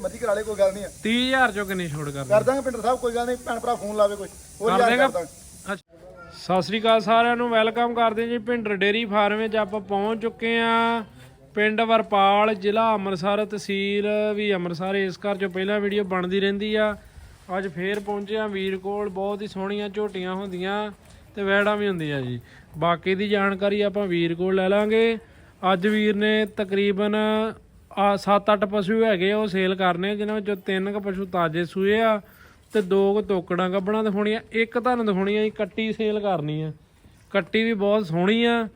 ਮਰਜ਼ੀ ਕਰਾ ਲੈ ਕੋਈ ਗੱਲ ਨਹੀਂ ਆ। 30000 ਚੋਂ ਕਿੰਨੀ ਛੋੜ ਕਰ ਕਰ ਦਾਂਗੇ ਪਿੰਡਰ ਸਾਹਿਬ ਕੋਈ ਗੱਲ ਨਹੀਂ ਭੈਣ ਭਰਾ ਫੋਨ ਲਾਵੇ ਕੋਈ ਹੋਰ ਯਾਰ? ਕਰ ਦਾਂਗੇ। ਅੱਛਾ। ਸਤਿ ਸ੍ਰੀ ਅਕਾਲ ਸਾਰਿਆਂ ਨੂੰ ਵੈਲਕਮ ਕਰਦੇ ਜੀ ਭਿੰਡਰ ਡੇਰੀ ਫਾਰਮ ਵਿੱਚ। ਆਪਾਂ ਪਹੁੰਚ ਚੁੱਕੇ ਆ ਪਿੰਡ ਵਰਪਾਲ ਜ਼ਿਲ੍ਹਾ ਅੰਮ੍ਰਿਤਸਰ ਤਹਿਸੀਲ ਵੀ ਅੰਮ੍ਰਿਤਸਰ। ਇਸ ਘਰ ਚੋਂ ਪਹਿਲਾਂ ਵੀਡੀਓ ਬਣਦੀ ਰਹਿੰਦੀ ਆ। ਅੱਜ ਫੇਰ ਪਹੁੰਚੇ ਆ ਵੀਰ ਕੋਲ। ਬਹੁਤ ਹੀ ਸੋਹਣੀਆਂ ਝੋਟੀਆਂ ਹੁੰਦੀਆਂ ਤੇ ਵੈੜਾਂ ਵੀ ਹੁੰਦੀਆਂ ਜੀ। ਬਾਕੀ ਦੀ ਜਾਣਕਾਰੀ ਆਪਾਂ ਵੀਰ ਕੋਲ ਲੈ ਲਾਂਗੇ। ਅੱਜ ਵੀਰ ਨੇ ਤਕਰੀਬਨ ਆ 7-8 ਪਸ਼ੂ ਹੈਗੇ ਆ, ਉਹ ਸੇਲ ਕਰਨੇ ਆ, ਜਿਨ੍ਹਾਂ ਵਿੱਚੋਂ ਤਿੰਨ ਕੁ ਪਸ਼ੂ ਤਾਜ਼ੇ ਸੂਏ ਆ ਤੇ ਦੋ ਕੁ ਤੋਕੜਾਂ ਗੱਬਣਾ ਦਿਖਾਉਣੀਆਂ। ਇੱਕ ਤੁਹਾਨੂੰ ਦਿਖਾਉਣੀ ਆ ਜੀ ਕੱਟੀ ਸੇਲ ਕਰਨੀ ਆ। ਕੱਟੀ ਵੀ ਬਹੁਤ ਸੋਹਣੀ ਆ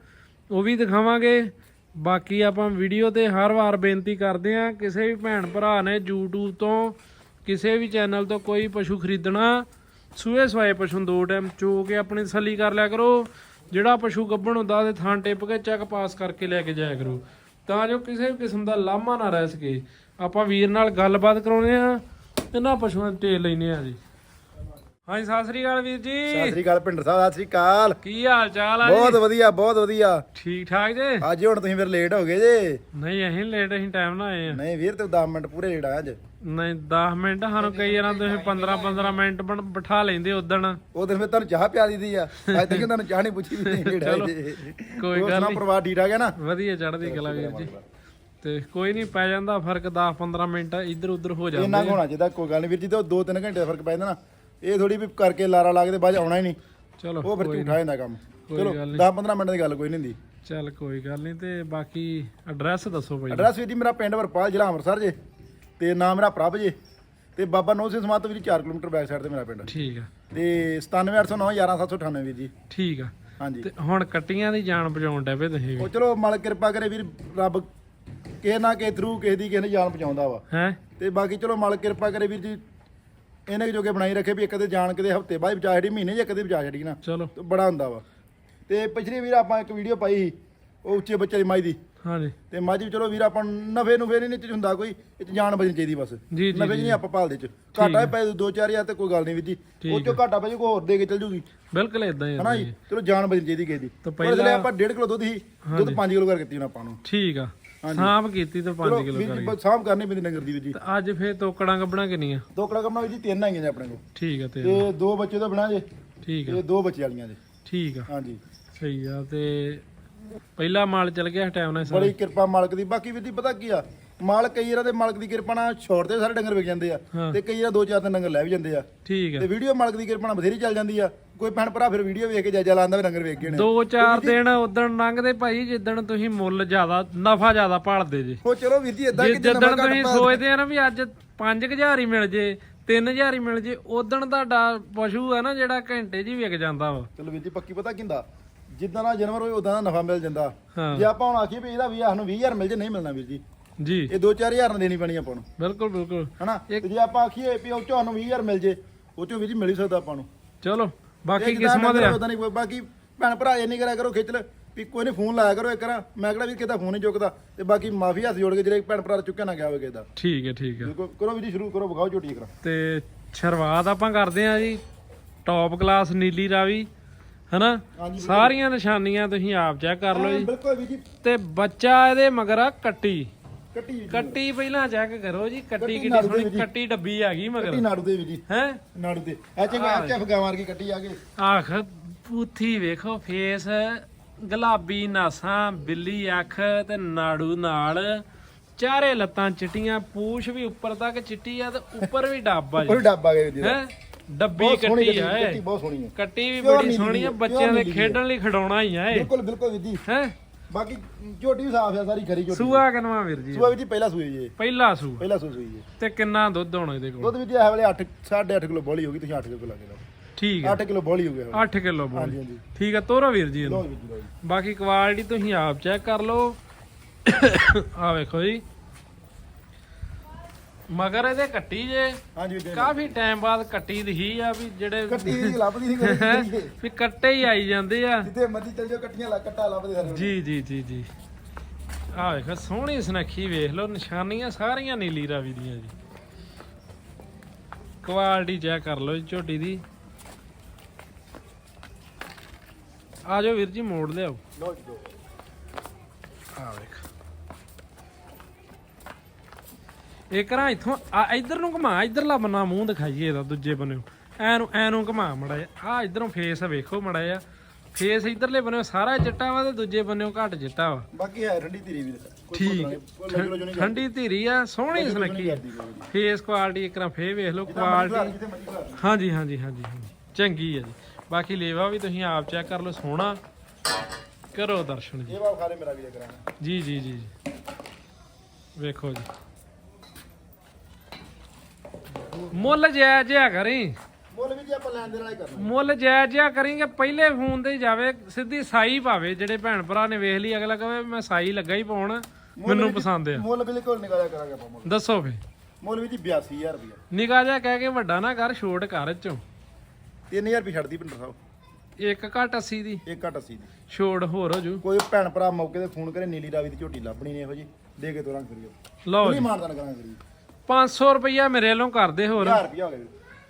ਉਹ ਵੀ ਦਿਖਾਵਾਂਗੇ। ਬਾਕੀ ਆਪਾਂ ਵੀਡੀਓ ਤੇ ਹਰ ਵਾਰ ਬੇਨਤੀ ਕਰਦੇ ਆ ਕਿਸੇ ਵੀ ਭੈਣ ਭਰਾ ਨੇ YouTube ਤੋਂ ਕਿਸੇ ਵੀ ਚੈਨਲ ਤੋਂ ਕੋਈ ਪਸ਼ੂ ਖਰੀਦਣਾ ਸੂਏ ਸਵਾਏ ਪਸ਼ੂ ਦੋ ਟਾਈਮ ਚੋ ਕੇ ਆਪਣੀ ਸੱਲੀ ਕਰ ਲਿਆ ਕਰੋ। ਜਿਹੜਾ ਪਸ਼ੂ ਗੱਭਣ ਹੁੰਦਾ ਉਹਦੇ ਥਾਂ ਟਿੱਪ ਕੇ ਚੈੱਕ ਪਾਸ ਕਰਕੇ ਲੈ ਕੇ ਜਾਇਆ ਕਰੋ। ਤਾਂ ਜੋ ਕਿਸੇ ਵੀ ਕਿਸਮ ਦਾ ਲਾਮਾ ਨਾ ਰਹਿ ਸਕੇ। ਆਪਾਂ ਵੀਰ ਨਾਲ ਗੱਲਬਾਤ ਕਰਾਉਨੇ ਆ ਇਹਨਾਂ ਪਸ਼ੂਆਂ ਦੀ ਟੇਲ ਲੈਨੇ ਆ ਜੀ। ਹਾਂਜੀ ਸਤਿ ਸ੍ਰੀ ਅਕਾਲ ਵੀਰ ਸਤਿ ਜੀ ਸ੍ਰੀ ਅਕਾਲ ਪਿੰਡਰ ਸਾਹਿਬ ਸਤਿ ਸ੍ਰੀ ਅਕਾਲ। ਕੀ ਹਾਲ ਚਾਲ ਆ ਜੀ? ਬਹੁਤ ਵਧੀਆ ਬਹੁਤ ਵਧੀਆ। ਠੀਕ ਠਾਕ ਜੇ? ਅੱਜ ਹੁਣ ਤੁਸੀਂ ਫਿਰ ਲੇਟ ਹੋ ਗਏ ਜੇ। ਨਹੀਂ ਅਸੀਂ ਲੇਟ ਅਸੀਂ ਟਾਈਮ ਨਾਲ ਆਏ ਆ। ਨਹੀਂ ਵੀਰ ਤੇ 10 ਮਿੰਟ ਪੂਰੇ ਲੇਟ ਆਇਆ ਅੱਜ। ਨਹੀਂ 10 ਮਿੰਟ ਸਾਨੂੰ ਕਈ ਵਾਰਾਂ ਤੁਸੀਂ 15 15 ਮਿੰਟ ਬਣ- ਬਿਠਾ ਲੈਂਦੇ ਉਦਣ। ਉਹ ਦਿਨ ਫਿਰ ਤੁਹਾਨੂੰ ਚਾਹ ਪਿਆ ਦਿੱਤੀ ਆ। ਅੱਜ ਤੱਕ ਤੁਹਾਨੂੰ ਚਾਹ ਨਹੀਂ ਪੁੱਛੀ ਵੀ ਨਹੀਂ ਜੇ ਕੋਈ ਗੱਲ ਨਹੀਂ। ਪਰਿਵਾਰ ਠੀਕ ਹੈ ਨਾ? ਵਧੀਆ ਚੜ੍ਹਦੀ ਕਲਾ ਵੀਰ ਜੀ। ਤੇ ਕੋਈ ਨਹੀਂ ਪੈ ਜਾਂਦਾ ਫ਼ਰਕ 10 15 ਮਿੰਟ ਇੱਧਰ ਉੱਧਰ ਹੋ ਜਾਂਦਾ ਇੰਨਾ ਕੁ ਹੋਣਾ ਚਾਹੀਦਾ ਕੋਈ ਗੱਲ ਨਹੀਂ ਵੀਰ ਜੀ ਤੇ 2-3 ਘੰਟੇ ਦਾ ਫ਼ਰਕ ਪੈ ਜਾਂਦਾ ਨਾ। ਇਹ ਥੋੜੀ ਵੀ ਕਰਕੇ ਲਾਰਾ ਲਾ ਕੇ ਤੇ ਬਾਅਦ 'ਚ ਆਉਣਾ ਹੀ ਨਹੀਂ। ਚਲੋ ਉਹ ਫਿਰ ਝੂਠਾ ਜਾਂਦਾ ਕੰਮ। ਚਲੋ ਗੱਲ 10-15 ਮਿੰਟ ਦੀ ਗੱਲ ਕੋਈ ਨਹੀਂ ਹੁੰਦੀ। ਚੱਲ ਕੋਈ ਗੱਲ ਨਹੀਂ ਤੇ ਬਾਕੀ ਐਡਰੈਸ ਦੱਸੋ ਭਾਈ ਐਡਰੈਸ ਵੀਰ ਜੀ ਮੇਰਾ ਪਿੰਡ ਵਰਪਾਲ ਜ਼ਿਲ੍ਹਾ ਅੰਮ੍ਰਿਤਸਰ ਜੇ। ਤੇ ਨਾਮ ਮੇਰਾ ਪ੍ਰਭ ਜੇ ਤੇ ਬਾਬਾ ਨੌ ਸਿੰਘ ਸਮਾਧ ਤੋਂ ਵੀਰ 4 ਕਿਲੋਮੀਟਰ ਬੈਕ ਸਾਈਡ ਤੇ ਮੇਰਾ ਪਿੰਡ। ਠੀਕ ਆ। ਤੇ 97809 11798 ਵੀਰ ਜੀ। ਠੀਕ ਆ। ਹਾਂਜੀ। ਤੇ ਹੁਣ ਕੱਟੀਆਂ ਦੀ ਜਾਨ ਬਚਾਉਣ ਡੈ ਪਏ ਤੁਸੀਂ ਵੀ। ਉਹ ਚਲੋ ਮਾਲਕ ਕਿਰਪਾ ਕਰੇ ਵੀਰ ਰੱਬ ਕਿਸੇ ਨਾ ਕਿਸੇ ਥਰੂ ਕਿਸੇ ਦੀ ਕਿਸੇ ਨੇ ਜਾਨ ਪਹੁੰਚਾਉਂਦਾ ਵਾ। ਹੈ? ਤੇ ਬਾਕੀ ਚਲੋ ਮਾਲਕ ਕਿਰਪਾ ਕਰੇ ਵੀਰ ਜੀ ਇਹਨੇ ਜੋਗੇ ਬਣਾਈ ਰੱਖੇ ਵੀ ਇੱਕ ਤੇ ਜਾਣ ਕਿਤੇ ਹਫ਼ਤੇ ਬਾਅਦ ਬਚਾ ਛੜੀ ਮਹੀਨੇ ਜਾਂ ਕਦੇ ਬਚਾ ਛੜੀ ਨਾ। ਚਲੋ। ਤੇ ਬੜਾ ਹੁੰਦਾ ਵਾ। ਤੇ ਪਿਛਲੀ ਵੀਰ ਆਪਾਂ ਇੱਕ ਵੀਡੀਓ ਪਾਈ ਸੀ ਉਹ ਉੱਚੇ ਬੱਚੇ ਦੀ ਮਾਈ ਦੀ। ਹਾਂਜੀ। ਤੇ ਮੱਝ ਵੀ ਚਲੋ ਵੀਰ ਆਪਾਂ ਨੂੰ ਨਫੇ ਨੂੰ ਫੇਰ ਨਹੀਂ ਚ ਹੁੰਦਾ ਕੋਈ ਇਹ ਚ ਜਾਨ ਬਚਣੀ ਚਾਹੀਦੀ ਬਸ। ਜੀ, ਜੀ, ਨਫੇ ਨਹੀਂ ਆਪਾਂ ਪਾਲਦੇ ਚ। ਘਾਟਾ ਪੈ 2-4000 ਤੇ ਕੋਈ ਗੱਲ ਨਹੀਂ ਵੀਰ ਜੀ। ਉਹ ਚੋਂ ਘਾਟਾ ਪੈ ਜੂ ਕੋਈ ਹੋਰ ਦੇ ਕੇ ਚਲ ਜੂਗੀ। ਬਿਲਕੁਲ ਇਦਾਂ ਹੀ ਆ। ਹਨਾ ਜੀ? ਚਲੋ ਜਾਨ ਬਚਣੀ ਚਾਹੀਦੀ ਕਿਸੇ ਦੀ। ਤਾਂ ਪਰ ਇਸ ਲਈ ਆਪਾਂ 1.5 ਕਿਲੋ ਦੁੱਧ ਹੀ ਦੁੱਧ 5 ਕਿਲੋ ਕਰ ਕੀਤੀ ਹੁਣ ਆਪਾਂ ਨੂੰ। ਠੀਕ ਆ। ਸਾਂਭ ਕੀਤੀ ਤਾਂ 5 ਚਲੋ ਕਿਲੋ ਵੀਰ ਕਰ। ਜੀ ਸਾਂਭ ਕਰਨੀ ਪੈਂਦੀ ਨਗਰ ਦੀ ਵੀਰ ਜੀ। ਤੇ ਅੱਜ ਫੇਰ ਤੋਕੜਾਂ ਗੱਬਣਾ ਕਿੰਨੀਆਂ? ਦੋ ਕੜਾ ਕਮਣਾ ਵੀਰ ਜੀ ਤਿੰਨ ਆਈਆਂ ਨੇ ਆਪਣੇ ਕੋਲ। ਠੀਕ ਆ ਤੇ ਤੇ ਦੋ ਬੱਚੇ ਤੋਂ ਬਣਾ ਜੇ। ਠੀਕ ਆ। ਤੇ ਦੋ ਬੱਚੇ ਵਾਲੀਆਂ ਜੇ। ਠੀਕ ਆ। ਹਾਂਜੀ। ਸਹੀ ਆ ਤੇ ਪਹਿਲਾ ਮਾਲ ਚਲ ਗਿਆ ਟਾਈਮ ਨਾਲ ਸਾਰਾ। ਬੜੀ ਕਿਰਪਾ ਮਾਲਕ ਦੀ। ਬਾਕੀ ਵੀਰ ਜੀ ਪਤਾ ਕੀ ਆ? ਮਾਲਕ ਕਈ ਵਾਰਾਂ ਦੇ ਮਾਲਕ ਦੀ ਕਿਰਪਾ ਨਾਲ ਛੋੜ ਤੇ ਸਾਰੇ ਡੰਗਰ ਵਿਕ ਜਾਂਦੇ ਆ। ਹਾਂ। ਤੇ ਕਈ ਵਾਰ ਦੋ ਚਾਰ ਦਿਨ ਡੰਗਰ ਲੈ ਵੀ ਜਾਂਦੇ ਆ। ਠੀਕ ਆ। ਤੇ ਵੀਡੀਓ ਮਾਲਕ ਦੀ ਕਿਰਪਾ ਨਾਲ ਬਥੇਰੀ ਚੱਲ ਜਾਂਦੀ ਆ। ਕੋਈ ਭੈਣ ਭਰਾ ਫਿਰ ਵੀਡੀਓ ਵੇਖ ਕੇ ਜਾਇਜ਼ਾ ਲਾਉਂਦਾ ਵੀ ਡੰਗਰ ਵੇਖ ਗਏ ਨੇ ਦੋ ਚਾਰ ਦਿਨ ਉਦਣ ਲੰਘਦੇ ਭਾਈ ਜਿੱਦਣ ਤੁਸੀਂ ਮੁੱਲ ਜ਼ਿਆਦਾ ਨਫਾ ਜ਼ਿਆਦਾ ਭਾਲਦੇ ਜੇ। ਉਹ ਚਲੋ ਵੀਰ ਜੀ ਇਦਾਂ ਜੇ ਕਿ ਜਿੱਦਣ ਤੁਸੀਂ ਸੋਚਦੇ ਆ ਨਾ ਵੀ ਅੱਜ 5000 ਹੀ ਮਿਲ ਜੇ 3000 ਹੀ ਮਿਲ ਜੇ ਉਦਣ ਤੁਹਾਡਾ ਪਸ਼ੂ ਹੈ ਨਾ ਜਿਹੜਾ ਘੰਟੇ 'ਚ ਹੀ ਵਿਕ ਜਾਂਦਾ ਵਾ। ਚਲੋ ਵੀਰ ਜੀ ਪੱਕੀ ਪਤਾ ਕਿੰਦਾ ਜਿੱਦਾਂ ਦਾ ਜਾਨਵਰ ਹੋਏ ਉਦਾਂ ਦਾ ਨਫਾ ਮਿਲ ਜਾਂਦਾ। ਹਾਂ। ਜੇ ਆਪਾਂ ਹੁਣ ਆਖੀਏ ਵੀ ਇਹਦਾ ਵੀ ਸਾਨੂੰ 20000 ਮਿਲ ਜੇ ਨਹੀਂ ਮਿਲਣਾ ਵੀਰ ਜੀ। ਜੀ। ਇਹ 2-4000 ਨਾਲ ਦੇਣੀ ਪੈਣੀ ਆਪਾਂ ਨੂੰ। ਬਿਲਕੁਲ ਬਿਲਕੁਲ। ਹਨਾ? ਤੇ ਜੇ ਆਪਾਂ ਆਖੀਏ ਵੀ ਉਹ ਚੋਂ ਸਾਨੂੰ 20000 ਮਿਲ ਜੇ ਉਹ ਚੋਂ ਵੀਰ ਜੀ ਮਿਲ ਹੀ ਸਕਦਾ ਆਪਾਂ ਨੂੰ। ਚਲੋ ਬਾਕੀ ਕਿਸਮਤ ਡੰਗਰ ਆ। ਉਦਾਂ ਨਹੀਂ ਕੋਈ ਬਾਕੀ ਭੈਣ ਭਰਾ ਇਹ ਨਹੀਂ ਕਰਿਆ ਕਰੋ ਖਿੱਚ ਲੈ। ਵੀ ਕੋਈ ਨਹੀਂ ਫੋਨ ਲਾਇਆ ਕਰੋ ਇੱਕ ਵਾਰ। ਮੈਂ ਕਿਹੜਾ ਵੀ ਕਿਤਾ ਫੋਨ ਨਹੀਂ ਚੁੱਕਦਾ। ਤੇ ਬਾਕੀ ਮਾਫੀ ਹੱਥ ਜੋੜ ਕੇ ਜਿਹੜੇ ਭੈਣ ਭਰਾ ਚੁੱਕਿਆ ਨਾ ਗਿਆ ਹੋਵੇ ਕਿਸੇ ਦਾ। ਠੀਕ ਹੈ ਠੀਕ ਹੈ। ਕਰੋ ਵੀਰ ਜੀ ਸ਼ੁਰੂ ਕਰੋ ਵਿਖਾਓ ਝੋਟੀ ਕਰਾ ਤੇ ਸ਼ੁਰੂਆਤ ਆਪਾਂ ਕਰਦੇ ਆ ਜੀ। Top class Nili Ravi. ਹਨਾ? ਸਾਰੀਆਂ ਨਿਸ਼ਾਨੀਆਂ ਤੁਸੀਂ ਆਪ ਚੈੱਕ ਕਰ ਲਓ ਜੀ। ਬਿਲਕੁਲ ਵੀਰ ਜੀ। ਤੇ ਬੱਚਾ ਇਹਦੇ ਮਗਰ ਆ ਕੱਟੀ। ਕੱਟੀ ਕੱਟੀ ਪਹਿਲਾਂ ਚੈੱਕ ਕਰੋ ਜੀ ਕੱਟੀ ਦੇ ਸੋਹਣੀ। ਕੱਟੀ ਡੱਬੀ ਆ ਗਈ ਕੱਟੀ ਮਗਰ ਨਾੜੂ ਦੇ ਜੀ। ਹੈ? ਨਾੜੂ ਦੇ ਕੱਟੀ ਆ ਗਏ ਆਖ ਪੂਥੀ ਵੇਖੋ ਫੇਸ ਗੁਲਾਬੀ ਨਾਸਾਂ ਬਿੱਲੀ ਅੱਖ ਤੇ ਨਾੜੂ ਨਾਲ। ਚਾਰੇ ਲੱਤਾਂ ਚਿੱਟੀਆਂ ਪੂਛ ਵੀ ਉੱਪਰ ਤੱਕ ਚਿੱਟੀ ਆ ਤੇ ਉੱਪਰ ਵੀ ਡੱਬ ਆ ਜੀ। ਡੱਬਾ ਗਏ ਜੀ। ਹੈ? ਡੱਬੀ ਬਹੁਤ ਸੋਹਣੀ ਕੱਟੀ ਇਹ ਬਹੁਤ ਸੋਹਣੀ ਹੈ। ਕੱਟੀ ਵੀ Pure ਬੜੀ ਨੀਲੀ ਸੋਹਣੀ ਹੈ, ਬੱਚਿਆਂ ਦੇ ਖੇਡਣ ਲਈ ਖਿਡੌਣਾ ਹੀ ਇਹ। ਬਿਲਕੁਲ ਬਿਲਕੁਲ ਵੀਰ ਜੀ। ਹੈ? ਬਾਕੀ ਝੋਟੀ ਵੀ ਸਾਫ਼ ਆ ਸਾਰੀ ਖਰੀ ਝੋਟੀ। ਸੂਆ ਕਨਵਾ ਵੀਰ ਜੀ? ਸੂਆ ਵੀਰ ਜੀ ਪਹਿਲਾ ਸੂਈ ਜੀ ਇਹ। ਪਹਿਲਾ ਸੂ ਪਹਿਲਾ ਸੂ ਸੂਈ ਜੀ ਤੇ ਕਿੰਨਾ ਦੁੱਧ ਹੋਣਾ ਇਹਦੇ ਕੋਲ? ਦੁੱਧ ਵੀਰ ਜੀ ਇਹ ਵੇਲੇ 8 8.5 ਕਿਲੋ ਬੋਲੀ ਹੋ ਗਈ ਤੁਸੀਂ 8 ਕਿਲੋ ਲਾ ਕੇ ਲਓ। ਠੀਕ ਹੈ। 8 ਕਿਲੋ ਬੋਲੀ ਹੋ ਗਿਆ 8 ਕਿਲੋ ਬੋਲ। ਹਾਂਜੀ ਹਾਂਜੀ। ਠੀਕ ਹੈ ਤੋਰੋ ਵੀਰ ਜੀ ਲਓ ਇਹਨੂੰ। ਵੀਰ ਜੀ ਲਓ ਜੀ। ਬਾਕੀ ਕੁਆਲਿਟੀ ਤੁਸੀਂ ਆਪ ਚੈੱਕ ਕਰ ਲਓ। ਆ ਵੇਖੋ ਜੀ। ਮਗਰ ਇਹਦੇ ਕੱਟੀ ਜੇ। ਹਾਂਜੀ ਵੀਰ ਜੀ ਕਾਫੀ ਟਾਈਮ ਬਾਅਦ ਕੱਟੀ ਦਿਖੀ ਆ ਵੀ ਜਿਹੜੇ ਕੱਟੀ ਦੀ ਲੱਭਦੀ ਨਹੀਂ ਕਰੀ। ਵੀ ਕੱਟੇ ਹੀ ਆਈ ਜਾਂਦੇ ਆ। ਜਿੱਥੇ ਮਰਜ਼ੀ ਚੱਲ ਜਾਓ ਕੱਟੀਆਂ ਲਾ ਕੱਟਾ ਲੱਭਦੇ ਸਾਰੇ ਜੀ ਜੀ ਜੀ ਜੀ। ਆ ਵੇਖੋ ਸੋਹਣੀ ਸੁਨੱਖੀ ਵੇਖ ਲਓ ਨਿਸ਼ਾਨੀਆਂ ਸਾਰੀਆਂ ਨੀਲੀ ਰਾਵੀ ਦੀਆਂ ਜੀ। ਕੁਆਲਿਟੀ ਚੈੱਕ ਕਰ ਲਓ ਜੀ ਝੋਟੀ ਦੀ। ਆ ਜਾਓ ਵੀਰ ਜੀ ਮੋੜ ਲਿਆਓ। ਲਓ ਜੀ ਲਓ। ਆ ਵੇਖ। ਇੱਕ ਰਾਂ ਇੱਥੋਂ ਆ ਇੱਧਰ ਨੂੰ ਘੁਮਾ ਇੱਧਰਲਾ ਬੰਨਾ ਮੂੰਹ ਦਿਖਾਈਏ ਇਹਦਾ ਦੂਜੇ ਬੰਨੇ ਐ ਨੂੰ। ਐ ਨੂੰ ਘੁਮਾ ਮੜਾ ਆ ਇੱਧਰੋਂ ਫੇਸ ਵੇਖੋ ਮੜਾ ਆ ਫੇਸ ਇੱਧਰਲੇ ਬੰਨੇ ਸਾਰਾ ਚਿੱਟਾ ਵਾ ਤੇ ਦੂਜੇ ਬੰਨੇ ਘੱਟ ਚਿੱਟਾ ਵਾ। ਬਾਕੀ ਹੈ ਠੰਡੀ ਧੀਰੀ ਕੋਈ ਠੀਕ। ਠੰਡੀ ਧੀਰੀ ਆ ਸੋਹਣੀ ਸੁਨੱਖੀ ਫੇਸ ਕੁਆਲਿਟੀ ਇੱਕ ਰਾਂ ਫੇ ਵੇਖ ਲਓ ਕੁਆਲਿਟੀ ਹਾਂਜੀ ਹਾਂਜੀ ਹਾਂਜੀ। ਚੰਗੀ ਆ ਜੀ। ਬਾਕੀ ਲੇਵਾ ਵੀ ਤੁਸੀਂ ਆਪ ਚੈੱਕ ਕਰ ਲਓ ਸੋਹਣਾ। ਕਰੋ ਦਰਸ਼ਨ ਜੀ। ਇਹ ਬਾਬ ਖਾਲੇ ਮੇਰਾ ਵੀ ਕਰਾਂਗਾ ਜੀ ਜੀ ਜੀ ਜੀ। ਵੇਖੋ ਜੀ। ਮੁੱਲ ਜੈ ਜਿਆ ਕਰੀ। ਮੁੱਲ ਵੀ ਜੇ ਆਪਾਂ ਲੈਣ ਦੇ ਨਾਲ ਹੀ ਕਰਨਾ। ਮੁੱਲ ਜੈ ਜਿਆ ਕਰੀਂਗੇ ਪਹਿਲੇ ਫੋਨ ਤੇ ਹੀ ਜਾਵੇ ਸਿੱਧੀ ਸਾਈ ਪਾਵੇ ਜਿਹੜੇ ਭੈਣ ਭਰਾ ਨੇ ਵੇਖ ਲਈ ਅਗਲਾ ਕਹੇ ਮੈਂ ਸਾਈ ਲੱਗਾ ਹੀ ਪਾਉਣ ਮੈਨੂੰ ਪਸੰਦ ਆ। ਮੁੱਲ ਬਿਲਕੁਲ ਨਿਕਾਲਿਆ ਕਰਾਂਗੇ ਆਪਾਂ ਮੁੱਲ। ਦੱਸੋ ਫੇ ਮੁੱਲ ਵੀ ਜੀ 82000 ਰੁਪਇਆ ਨਿਕਾ ਕਹਿ ਕੇ ਵੱਡਾ ਨਾ ਕਰ ਛੋਟ ਘਰ ਚੋਂ 3000 ਰੁਪਏ ਛੱਡਦੀ ਪਿੰਡਰ ਸਾਹਿਬ। ਇੱਕ ਘੱਟ 80 ਦੀ। ਇੱਕ ਘੱਟ 80 ਦੀ। ਛੋੜ ਹੋਰ ਹੋ ਜੂ। ਕੋਈ ਭੈਣ ਭਰਾ ਮੌਕੇ ਤੇ ਫੋਨ ਕਰੇ ਨੀਲੀ ਰਾਵੀ ਦੀ ਝੋਟੀ ਲੱਭਣੀ ਨੇ ਇਹੋ ਜੀ ਦੇ ਕੇ ਤੋਰਾਂ ਕਰੀਓ ਲਓ ਨਹੀਂ ਜੀ। ਮਾਨਦਾਨ ਕਰਾਂਗੇ ਕਰੀਓ 500 ਰੁਪਈਆ ਮੇਰੇ ਵੱਲੋਂ ਕਰਦੇ ਹੋਰ। 1000 ਰੁਪਇਆ ਹੋ ਗਿਆ